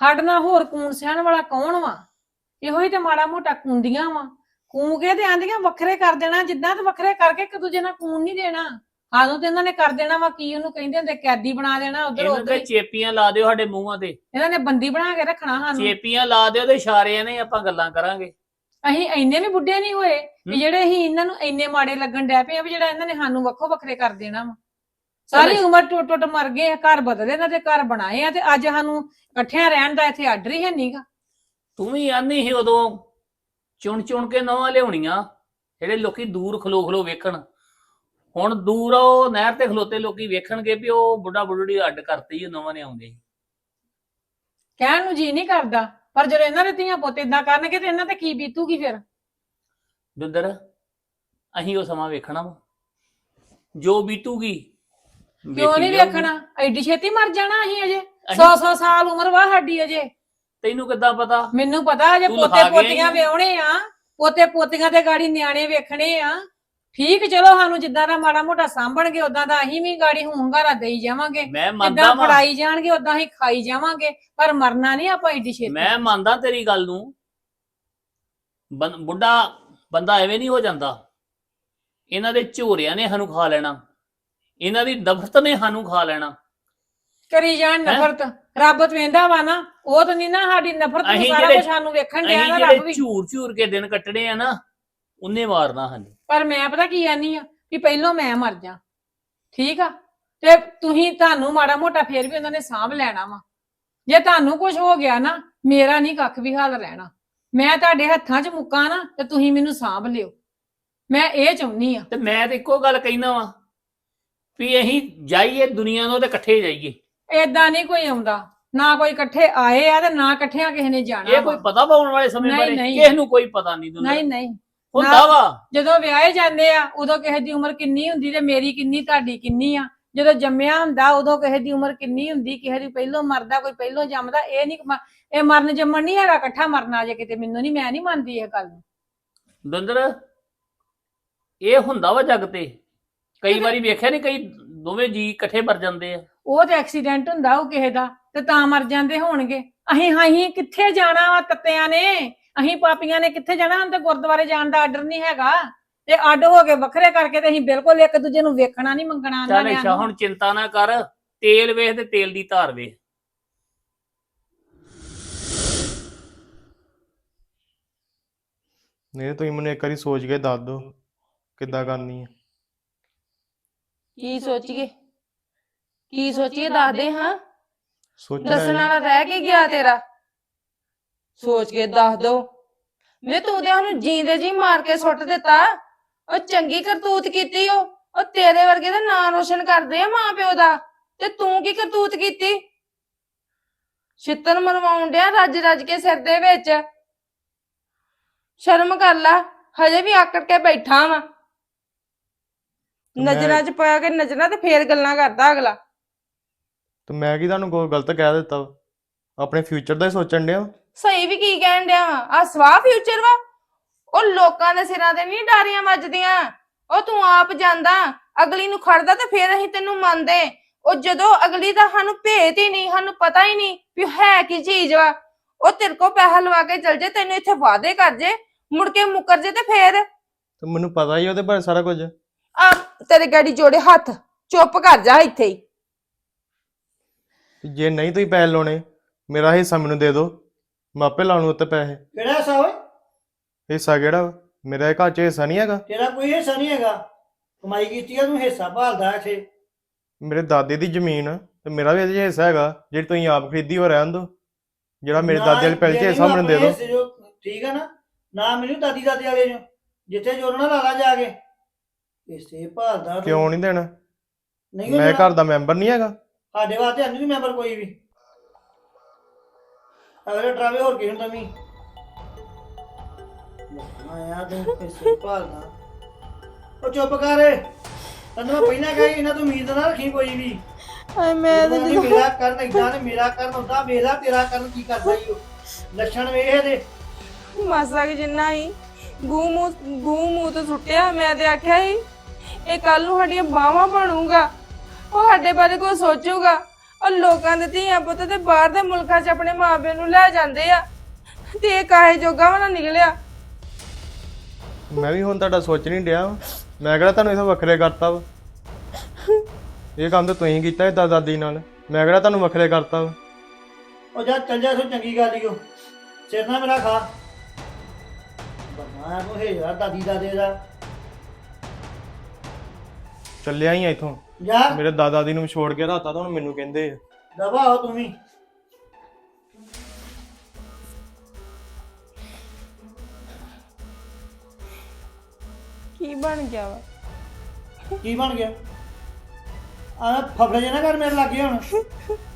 ਸਾਡੇ ਨਾਲ ਹੋਰ ਕੂਣ ਸਹਿਣ ਵਾਲਾ ਕੌਣ ਵਾ? ਇਹੋ ਹੀ ਤੇ ਮਾੜਾ ਮੋਟਾ ਕੁੰਦੀਆਂ ਵਾ। ਕੂੰ ਕੇ ਤੇ ਆਂਦੀਆਂ ਵੱਖਰੇ ਕਰ ਦੇਣਾ ਜਿੱਦਾਂ ਤੇ ਵੱਖਰੇ ਕਰਕੇ ਇੱਕ ਦੂਜੇ ਨਾਲ ਕੂਣ ਨਹੀਂ ਦੇਣਾ। ਸਾਨੂੰ ਤੇ ਇਹਨਾਂ ਨੇ ਕਰ ਦੇਣਾ ਵਾ ਕੀ ਉਹਨੂੰ ਕਹਿੰਦੇ ਹੁੰਦੇ ਕੈਦੀ ਬਣਾ ਦੇਣਾ ਉਧਰ ਇਹਨਾਂ ਉਧਰ ਤੇ ਚੇਪੀਆਂ ਲਾ ਦਿਓ ਸਾਡੇ ਮੂੰਹਾਂ ਤੇ। ਇਹਨਾਂ ਨੇ ਬੰਦੀ ਬਣਾ ਕੇ ਰੱਖਣਾ ਸਾਨੂੰ। ਚੇਪੀਆਂ ਲਾ ਦਿਓ ਤੇ ਇਸ਼ਾਰਿਆਂ ਨੇ ਆਪਾਂ ਗੱਲਾਂ ਕਰਾਂਗੇ। ਅਸੀਂ ਇੰਨੇ ਵੀ ਬੁੱਢੇ ਨਹੀਂ ਹੋਏ ਵੀ। ਜਿਹੜੇ ਅਸੀਂ ਇਹਨਾਂ ਨੂੰ ਇੰਨੇ ਮਾੜੇ ਲੱਗਣ ਡੈ ਪਏ ਆ ਵੀ ਜਿਹੜਾ ਇਹਨਾਂ ਨੇ ਸਾਨੂੰ ਵੱਖੋ ਵੱਖਰੇ ਕਰ ਦੇਣਾ ਵਾ। ਸਾਰੀ ਉਮਰ ਟੁੱਟ ਟੁੱਟ ਮਰ ਗਏ ਆ, ਘਰ ਬਦਲੇ ਇਹਨਾਂ ਦੇ ਘਰ ਬਣਾਏ ਆ ਤੇ ਅੱਜ ਸਾਨੂੰ ਇਕੱਠਿਆਂ ਰਹਿਣ ਦਾ ਇੱਥੇ ਆਰਡਰ ਹੀ ਹੈ ਨਹੀਂਗਾ ਤੂੰ ਵੀ ਆਨੀ ਸੀ ਉਦੋਂ ਚੁਣ ਚੁਣ ਕੇ ਨਵਾਂ ਲਿਆਉਣੀਆਂ ਜਿਹੜੇ ਲੋਕੀ ਦੂਰ ਖਲੋ ਖਲੋ ਵੇਖਣ। ਹੁਣ ਦੂਰ ਉਹ ਨਹਿਰ ਤੇ ਖਲੋਤੇ ਲੋਕੀ ਵੇਖਣਗੇ ਵੀ ਉਹ ਬੁੱਢਾ ਬੁੱਢੜੀ ਅੱਡ ਕਰਤੀ ਉਹ ਨਵਾਂ ਨੇ ਆਉਂਦੇ ਕਹਿਣ ਨੂੰ ਜੀ ਨਹੀਂ ਕਰਦਾ ਪਰ ਜਦੋਂ ਇਹਨਾਂ ਦੇ ਧੀਆਂ ਪੁੱਤ ਇਦਾਂ ਕਰਨਗੇ ਤੇ ਇਹਨਾਂ ਤੇ ਕੀ ਬੀਤੂਗੀ ਫਿਰ? ਦੁੰਦਰ ਅਸੀਂ ਉਹ ਸਮਾਂ ਵੇਖਣਾ ਵਾ। ਜੋ ਬੀਤੂਗੀ ਕਿਉਂ ਨਹੀਂ ਜਾਊਗੀ। ਵੇਖਣਾ? ਐਡੀ ਛੇਤੀ ਮਰ ਜਾਣਾ ਅਸੀਂ ਅਜੇ। ਅਸੀਂ- 100 100 ਸਾਲ ਉਮਰ ਵਾ ਸਾਡੀ ਅਜੇ। ਤੈਨੂੰ ਕਿੱਦਾਂ ਪਤਾ? ਮੈਨੂੰ ਪਤਾ ਅਜੇ ਤੂੰ ਪੋਤੇ ਪੋਤੀਆਂ ਆ। ਵਿਆਹਣੇ ਆ। ਪੋਤੇ ਪੋਤੀਆਂ ਤੇ ਗਾੜੀ ਨਿਆਣੇ ਵੇਖਣੇ ਆ। ਠੀਕ ਚਲੋ ਸਾਨੂੰ ਜਿੱਦਾਂ ਦਾ ਮਾੜਾ ਮੋਟਾ ਸਾਂਭਣਗੇ ਉਦਾਂ ਦਾ ਅਸੀਂ ਵੀ ਗਾੜੀ ਹੁੰਗਾਰਾ ਦੇਈ ਜਾਵਾਂਗੇ। ਮੈਂ ਮੰਨਦਾ ਵਾਂ। ਫੜਾਈ ਜਾਣਗੇ ਉਦਾਂ ਹੀ ਖਾਈ ਜਾਵਾਂਗੇ। ਪਰ ਮਰਨਾ ਨਹੀਂ ਆਪਾਂ ਏਡੀ ਛੇਤੀ। ਮੈਂ ਮੰਨਦਾ ਤੇਰੀ ਗੱਲ ਨੂੰ। ਬੰ- ਬੁੱਢਾ ਬੰਦਾ ਐਵੇਂ ਨਹੀਂ ਹੋ ਜਾਂਦਾ। ਇਹਨਾਂ ਦੇ ਝੋਰਿਆਂ ਨੇ ਸਾਨੂੰ ਖਾ ਲੈਣਾ। ਇਹਨਾਂ ਦੀ ਨਫ਼ਰਤ ਨੇ ਸਾਨੂੰ ਖਾ ਲੈਣਾ। ਕਰੀ ਜਾਣ? ਨਫ਼ਰਤ। ਰੱਬ ਤਵੇਂਦਾ ਵਾ ਨਾ ਉਹ ਤਾਂ ਨਹੀਂ ਨਾ ਸਾਡੀ ਨਫ਼ਰਤ ਨੂੰ ਅਸੀਂ ਸਾਰਾ ਜਿਹੜੇ- ਕੁਝ ਸਾਨੂੰ ਵੇਖਣ ਡਿਆ ਅਸੀਂ ਨਾ ਰੱਬ ਜਿਹੜੇ ਵੀ। ਝੂਰ ਝੂਰ ਕੇ ਦਿਨ ਕੱਟਣੇ ਆ ਨਾ ਉਹਨੇ ਮਾਰਨਾ ਸਾਨੂੰ। ਪਰ ਮੈਂ ਪਤਾ ਕੀ ਆਨੀ ਆ ਵੀ ਪਹਿਲੋਂ ਮੈਂ ਮਰ ਜਾ। ਠੀਕ ਆ? ਤੇ ਤੁਸੀਂ ਤੁਹਾਨੂੰ ਮਾੜਾ ਮੋਟਾ ਫੇਰ ਵੀ ਉਹਨਾਂ ਨੇ ਸਾਂਭ ਲੈਣਾ ਵਾ। ਜੇ ਤੁਹਾਨੂੰ ਕੁਝ ਹੋ ਗਿਆ ਨਾ ਮੇਰਾ ਨਹੀਂ ਕੱਖ ਵੀ ਹਾਲ ਰਹਿਣਾ। ਮੈਂ ਤੁਹਾਡੇ ਹੱਥਾਂ 'ਚ ਮੁੱਕਾਂ ਨਾ ਤੇ ਤੁਸੀਂ ਮੈਨੂੰ ਸਾਂਭ ਲਿਓ। ਮੈਂ ਇਹ ਚਾਹੁੰਨੀ ਆ। ਤੇ ਮੈਂ ਤੇ ਇੱਕੋ ਗੱਲ ਕਹਿਣਾ ਵਾ ਵੀ ਅਸੀਂ ਜਾਈਏ ਦੁਨੀਆ ਨੂੰ ਤੇ ਇਕੱਠੇ ਜਾਈਏ। ਏਦਾਂ ਨਹੀਂ ਕੋਈ ਆਉਂਦਾ। ਨਾ ਕੋਈ ਇਕੱਠੇ ਆਏ ਆ ਤੇ ਨਾ ਇਕੱਠਿਆਂ ਕਿਸੇ ਨੇ ਜਾਣਾ ਇਹ ਕੋਈ ਵਾ। ਪਤਾ ਵਾ ਆਉਣ ਵਾਲੇ ਸਮੇਂ ਨਹੀਂ, ਬਾਰੇ ਨਹੀਂ। ਕਿਸੇ ਨੂੰ ਕੋਈ ਪਤਾ ਨਹੀਂ ਦੁਨੀਆ ਨਹੀਂ ਨਹੀਂ। ਹੁੰਦਾ ਵਾ ਜਦੋਂ ਵਿਆਹੇ ਜਾਂਦੇ ਆ ਉਦੋਂ ਕਿਸੇ ਦੀ ਉਮਰ ਕਿੰਨੀ ਹੁੰਦੀ ਤੇ ਮੇਰੀ ਕਿੰਨੀ ਤੁਹਾਡੀ ਕਿੰਨੀ ਆ। ਜਦੋਂ ਜੰਮਿਆ ਹੁੰਦਾ ਉਦੋਂ ਕਿਸੇ ਦੀ ਉਮਰ ਕਿੰਨੀ ਹੁੰਦੀ ਕਿਸੇ ਦੀ ਪਹਿਲੋਂ ਮਰਦਾ ਕੋਈ ਪਹਿਲੋਂ ਜੰਮਦਾ ਇਹ ਨਹੀਂ ਮ- ਇਹ ਮਰਨ ਜੰਮਣ ਨਹੀਂ ਹੈਗਾ ਇਕੱਠਾ ਮਰਨਾ ਜੇ ਕਿਤੇ। ਮੈਨੂੰ ਨਹੀਂ ਮੈਂ ਨਹੀਂ ਮੰਨਦੀ ਇਹ ਗੱਲ ਨੂੰ। ਦੁੰਦਰ ਇਹ ਹੁੰਦਾ ਵਾ ਜੱਗ ਤੇ। ਕਈ ਵਾਰੀ ਵੇਖਿਆ ਨਹੀਂ ਕਈ ਦੋਵੇਂ ਜੀ ਇਕੱਠੇ ਮਰ ਜਾਂਦੇ ਆ। ਉਹ ਤੇ ਐਕਸੀਡੈਂਟ ਹੁੰਦਾ ਉਹ ਕਿਸੇ ਦਾ ਤੇ ਤਾਂ ਮਰ ਜਾਂਦੇ ਹੋਣਗੇ। ਅਸੀਂ ਅਸੀਂ ਕਿੱਥੇ ਜਾਣਾ ਵਾ ਤੱਤਿਆਂ ਨੇ? ਅਸੀਂ ਪਾਪੀਆਂ ਨੇ ਕਿੱਥੇ ਜਾਣਾ? ਹੁਣ ਤੇ ਗੁਰਦੁਆਰੇ ਜਾਣ ਦਾ ਆਰਡਰ ਨਹੀਂ ਹੈਗਾ। ਤੇ ਅੱਡ ਹੋ ਕੇ ਵੱਖਰੇ ਕਰਕੇ ਤੇ ਅਸੀਂ ਬਿਲਕੁਲ ਇੱਕ ਦੂਜੇ ਨੂੰ ਵੇਖਣਾ ਨਹੀਂ ਮੰਗਣਾ ਚੱਲ ਨੇ ਅੱਛਾ ਹੁਣ ਚਿੰਤਾ ਨਾ ਕਰ ਤੇਲ ਵੇਖ ਤੇ ਤੇਲ ਦੀ ਧਾਰ ਵੇਖ। ਨਹੀਂ ਤੁਸੀਂ ਮੈਨੂੰ ਇੱਕ ਵਾਰੀ ਸੋਚ ਕੇ ਦੱਸ ਦਿਓ ਕਿੱਦਾਂ ਕਰਨੀ ਹੈ ਕੀ ਸੋਚੀਏ? ਕੀ ਸੋਚੀਏ? ਦੱਸ ਦੇ ਹਾਂ। ਸੋਚਣਾ ਦੱਸਣ ਵਾਲਾ ਰਹਿ ਕੇ ਗਿਆ ਤੇਰਾ। ਸੋਚ ਕੇ ਦੱਸ ਦੋ। ਵੇ ਤੂੰ ਤੇ ਉਹਨੂੰ ਜੀਂਦੇ ਜੀ ਮਾਰ ਕੇ ਸੁੱਟ ਦਿੱਤਾ। ਉਹ ਚੰਗੀ ਕਰਤੂਤ ਕੀਤੀ ਉਹ। ਉਹ ਤੇਰੇ ਵਰਗੇ ਦਾ ਨਾਂ ਰੋਸ਼ਨ ਕਰਦੇ ਆ ਮਾਂ ਪਿਓ ਦਾ। ਤੇ ਤੂੰ ਕੀ ਕਰਤੂਤ ਕੀਤੀ? ਛਿੱਤਰ ਮਰਵਾਉਣ ਡਿਆ ਰੱਜ ਰੱਜ ਕੇ ਸਿਰ ਦੇ ਵਿੱਚ। ਸ਼ਰਮ ਕਰ ਲੈ। ਹਜੇ ਵੀ ਆਕੜ ਕੇ ਬੈਠਾ ਵਾਂ। ਮੈਂ- ਨਜ਼ਰਾਂ 'ਚ ਪਾ ਕੇ ਨਜ਼ਰਾਂ ਤੇ ਫੇਰ ਗੱਲਾਂ ਕਰਦਾ ਅਗਲਾ। ਤੇ ਮੈਂ ਕੀ ਤੁਹਾਨੂੰ ਕੋਈ ਗਲਤ ਕਹਿ ਦਿੱਤਾ? ਵਾ? ਆਪਣੇ ਫਿਊਚਰ ਦਾ ਹੀ ਸੋਚਣ ਡਿਆ? ਸਹੀ ਵੀ ਕੀ ਕਹਿਣ ਡਿਆ ਆ ਸਵਾਹ ਫਿਊਚਰ ਵਾ? ਉਹ ਲੋਕਾਂ ਦੇ ਸਿਰਾਂ ਤੇ ਨਹੀਂ ਡਾਰੀਆਂ ਵੱਜਦੀਆਂ। ਉਹ ਤੂੰ ਆਪ ਜਾਂਦਾ ਅਗਲੀ ਨੂੰ ਖੜਦਾ ਤੇ ਫੇਰ ਅਸੀਂ ਤੈਨੂੰ ਮੰਨਦੇ। ਉਹ ਜਦੋਂ ਅਗਲੀ ਦਾ ਸਾਨੂੰ ਭੇਤ ਹੀ ਨਹੀਂ ਸਾਨੂੰ ਪਤਾ ਹੀ ਨਹੀਂ ਵੀ ਹੈ ਕੀ ਚੀਜ਼ ਵਾ ਉਹ ਤੇਰੇ ਕੋ ਪੈਸਾ ਲਵਾ ਕੇ ਚਲ ਜੇ ਤੈਨੂੰ ਇੱਥੇ ਵਾਅਦੇ ਕਰ ਜੇ ਮੁੜ ਕੇ ਮੁੱਕਰ ਜੇ ਤੇ ਫੇਰ। ਤੇ ਮੈਨੂੰ ਪਤਾ ਹੀ ਉਹਦੇ ਬਾਰੇ ਸਾਰਾ ਕੁਝ। ਆ ਤੇਰੇ ਗਾੜੀ ਜੋੜੇ ਹੱਥ ਚੁੱਪ ਕਰ ਜਾ ਇੱਥੇ ਹੀ। ਜੇ ਨਹੀਂ ਤੁਸੀਂ ਪੈਸੇ ਲਾਉਣੇ ਮੇਰਾ ਹਿੱਸਾ ਮੈਨੂੰ ਦੇ ਦਿਓ। ਮੈਂ ਆਪੇ ਲਾ ਲੂੰ ਉੱਤੇ ਪੈਸੇ। ਕਿਹੜਾ ਹਿੱਸਾ ਓਏ? ਹਿੱਸਾ ਕਿਹੜਾ ਵਾ? ਮੇਰਾ ਇਹ ਘਰ 'ਚ ਹਿੱਸਾ ਨਹੀਂ ਹੈਗਾ। ਤੇਰਾ ਕੋਈ ਹਿੱਸਾ ਨਹੀਂ ਹੈਗਾ। ਕਮਾਈ ਕੀਤੀ ਆ ਤੂੰ ਹਿੱਸਾ ਭਾਲਦਾ ਇੱਥੇ। ਮੇਰੇ ਦਾਦੇ ਦੀ ਜ਼ਮੀਨ ਆ, ਤੇ ਮੇਰਾ ਵੀ ਇਹਦੇ 'ਚ ਹਿੱਸਾ ਹੈਗਾ। ਜਿਹੜੀ ਤੁਸੀਂ ਆਪ ਖਰੀਦੀ ਹੋ ਰਹਿਣ ਦਿਓ ਜਿਹੜਾ ਮੇਰੇ ਨਾ ਦਾਦੇ ਵਾਲੇ ਪੈਸੇ 'ਚ ਹਿੱਸਾ ਮੈਨੂੰ ਦੇ ਆਪਣੇ ਦਿਓ। ਹਿੱਸੇ ਚੋਂ, ਠੀਕ ਆ ਨਾ ਨਾ ਮੈਨੂੰ ਦਾਦੀ ਦਾਦੇ ਵਾਲੇ ਨੂੰ। ਜਿੱਥੇ ਜੋੜਨਾ ਲਾ ਲਾ ਜਾ ਕੇ। ਹਿੱਸੇ ਭਾਲਦਾ ਤੂੰ। ਕਿਉਂ ਨਹੀਂ ਦੇਣਾ? ਨਹੀਂ ਮੈਂ ਦੇਣਾ। ਘਰ ਦਾ ਮੈਂਬਰ ਨਹੀਂ ਹੈਗਾ। ਸਾਡੇ ਵਾਸਤੇ ਨਹੀਂ ਮੈਂਬਰ ਕੋਈ ਵੀ। ਅਗਲੇ ਡਰਾਵੇ ਹੋਰ ਕਿਸੇ ਨੂੰ ਤਾਂ ਵੀ ਆਇਆ ਤੂੰ ਹਿੱਸੇ ਭਾਲਦਾ। ਉਹ ਚੁੱਪ ਕਰ। ਤੈਨੂੰ ਮੈਂ ਪਹਿਲਾਂ ਕਹੀ ਇਹਨਾਂ ਤੋਂ ਉਮੀਦ ਨਾ ਰੱਖੀ ਕੋਈ ਵੀ। ਹਾਏ ਮੈਂ ਜਦੋਂ ਉਹਨੇ ਮੇਰਾ ਕਰਨ ਇਦਾਂ ਨੇ ਮੇਰਾ ਕਰਨ ਉਦਾਂ ਵੇਲਾ ਤੇਰਾ ਕਰਨ ਕੀ ਕਰਦਾ ਈ ਉਹ? ਲੱਛਣ ਵੇਖ ਇਹਦੇ। ਮਾਸਾ ਕਿ ਜਿੰਨਾ ਹੀ। ਗੂ ਮੂੰਹ ਗੂ ਮੂੰਹ ਤੇ ਸੁੱਟਿਆ ਮੈਂ ਤੇ ਆਖਿਆ ਸੀ ਇਹ ਕੱਲ ਨੂੰ ਸਾਡੀਆਂ ਬਾਹਾਂ ਬਣੂਗਾ। ਉਹ ਸਾਡੇ ਬਾਰੇ ਕੋਈ ਸੋਚੂਗਾ। ਉਹ ਲੋਕਾਂ ਦੇ ਧੀਆਂ ਪੁੱਤ ਤੇ ਬਾਹਰ ਦੇ ਮੁਲਕਾਂ 'ਚ ਆਪਣੇ ਮਾਪਿਆਂ ਨੂੰ ਲੈ ਜਾਂਦੇ ਆ। ਤੇ ਇਹ ਕਾਹੇ ਜੋਗਾ ਵਾ ਨਾ ਨਿਕਲਿਆ? ਮੈਂ ਵੀ ਹੁਣ ਤੁਹਾਡਾ ਸੋਚ ਨਹੀਂ ਡਿਆ। ਮੈਂ ਕਿਹੜਾ ਤੁਹਾਨੂੰ ਇਥੋਂ ਵੱਖਰੇ ਕਰਤਾ ਵਾ? ਇਹ ਕੰਮ ਤਾਂ ਤੁਸੀਂ ਕੀਤਾ ਇਹ ਦਾਦੀ ਨਾਲ। ਮੈਂ ਕਿਹੜਾ ਤੁਹਾਨੂੰ ਵੱਖਰੇ ਕਰਤਾ ਵਾ? ਉਹ ਜਾ ਚੱਲ ਜਾ ਸੋ ਚੰਗੀ ਗੱਲ ਈ ਓ। ਸਿਰ ਨਾ ਮੇਰਾ ਖਾ। ਬਣਾ ਨੂੰ ਹੇਰਾ ਦਾਦੀ ਦਾ ਦੇ ਦਾ। ਚੱਲਿਆ ਹੀ ਆ ਇਥੋਂ। ਜਾ। ਮੇਰੇ ਦਾਦਾ ਦੀ ਨੂੰ ਛੋੜ ਕੇ ਰਾਤਾ ਤਾਂ ਹੁਣ ਮੈਨੂੰ ਕਹਿੰਦੇ ਆ। ਦਬਾ ਹੋ ਤੂੰ ਵੀ। ਕੀ ਬਣ ਗਿਆ ਵਾ? ਕੀ ਬਣ ਗਿਆ? ਆ ਫਫੜੇ ਜੇ ਨਾ ਕਰ ਮੇਰੇ ਲੱਗੇ ਹੁਣ।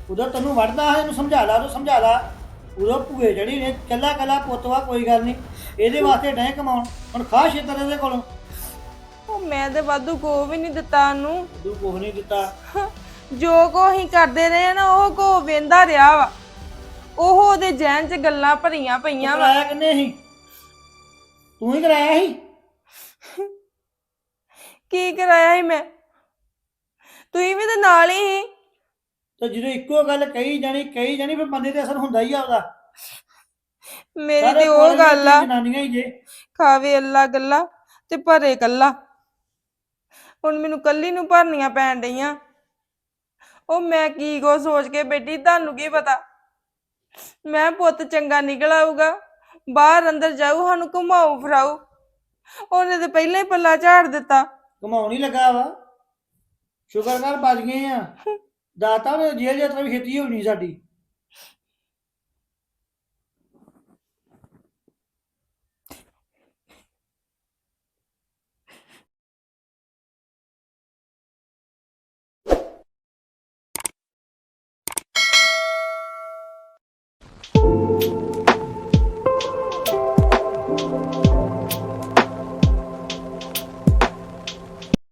ਉਦੋਂ ਤੈਨੂੰ ਵੜਦਾ ਹੈ ਇਹਨੂੰ ਸਮਝਾ ਲਾ ਤੂੰ ਸਮਝਾ ਲਾ। ਉਦੋਂ ਭੂਏ ਜਿਹੜੀ ਨੇ ਕੱਲਾ ਕੱਲਾ ਪੁੱਤਵਾ ਕੋਈ ਗੱਲ ਨਹੀਂ। ਇਹਦੇ ਵਾਸਤੇ ਡੈ ਕਮਾਉਣ। ਹੁਣ ਖਾਸ ਛੇਤਰ ਇਹਦੇ ਕੋਲੋਂ। ਉਹ ਮੈਂ ਤੇ ਵਾਧੂ ਕੋ ਵੀ ਨਹੀਂ ਦਿੱਤਾ ਉਹਨੂੰ। ਤੂੰ ਕੁਝ ਨਹੀਂ ਦਿੱਤਾ? ਜੋ ਕੋ ਅਸੀਂ ਕਰਦੇ ਰਹੇ ਨਾ ਉਹ ਕੋ ਵੇਂਦਾ ਰਿਹਾ ਵਾ। ਉਹ ਉਹਦੇ ਜਹਿਨ 'ਚ ਗੱਲਾਂ ਭਰੀਆਂ ਪਈਆਂ ਵਾ। ਕਰਾਇਆ ਕਿੰਨੇ ਸੀ? ਤੂੰ ਹੀ ਕਰਾਇਆ ਸੀ? ਕੀ ਕਰਾਇਆ ਸੀ ਮੈਂ? ਤੁਸੀਂ ਵੀ ਤਾਂ ਨਾਲ ਹੀ ਸੀ। ਤੇ ਜਦੋਂ ਇੱਕੋ ਗੱਲ ਕਹੀ ਜਾਣੀ ਕਹੀ ਜਾਣੀ ਫਿਰ ਬੰਦੇ ਤੇ ਅਸਰ ਹੁੰਦਾ ਹੀ ਆ ਉਹਦਾ। ਮੇਰੀ ਸਾਰੇ ਤੇ ਉਹ ਗੱਲ ਆ। ਜਨਾਨੀਆਂ ਹੀ ਜੇ। ਖਾਵੇ ਅੱਲਾ ਗੱਲਾ ਤੇ ਭਰੇ ਕੱਲਾ। ਹੁਣ ਮੈਨੂੰ ਕੱਲੀ ਨੂੰ ਭਰਨੀਆਂ ਪੈਣ ਡਈਆਂ। ਉਹ ਮੈਂ ਕੀ ਕੋ ਸੋਚ ਕੇ ਬੈਠੀ ਤੁਹਾਨੂੰ ਕੀ ਪਤਾ? ਮੈਂ ਪੁੱਤ ਚੰਗਾ ਨਿਕਲ ਆਊਗਾ ਬਾਹਰ ਅੰਦਰ ਜਾਊ ਸਾਨੂੰ ਘੁਮਾਊ ਫਰਾਊ ਉਹਨੇ ਤੇ ਪਹਿਲਾਂ ਹੀ ਪੱਲਾ ਝਾੜ ਦਿੱਤਾ। ਕਮਾਉਣ ਹੀ ਲੱਗਾ ਵਾ। ਸ਼ੁਕਰ ਕਰ ਬਚ ਗਏ ਆ। ਦਾਤਾ ਨੇ ਜੇਲ੍ਹ ਯਾਤਰਾ ਵੀ ਖੇਤੀ ਹੋਣੀ ਸਾਡੀ।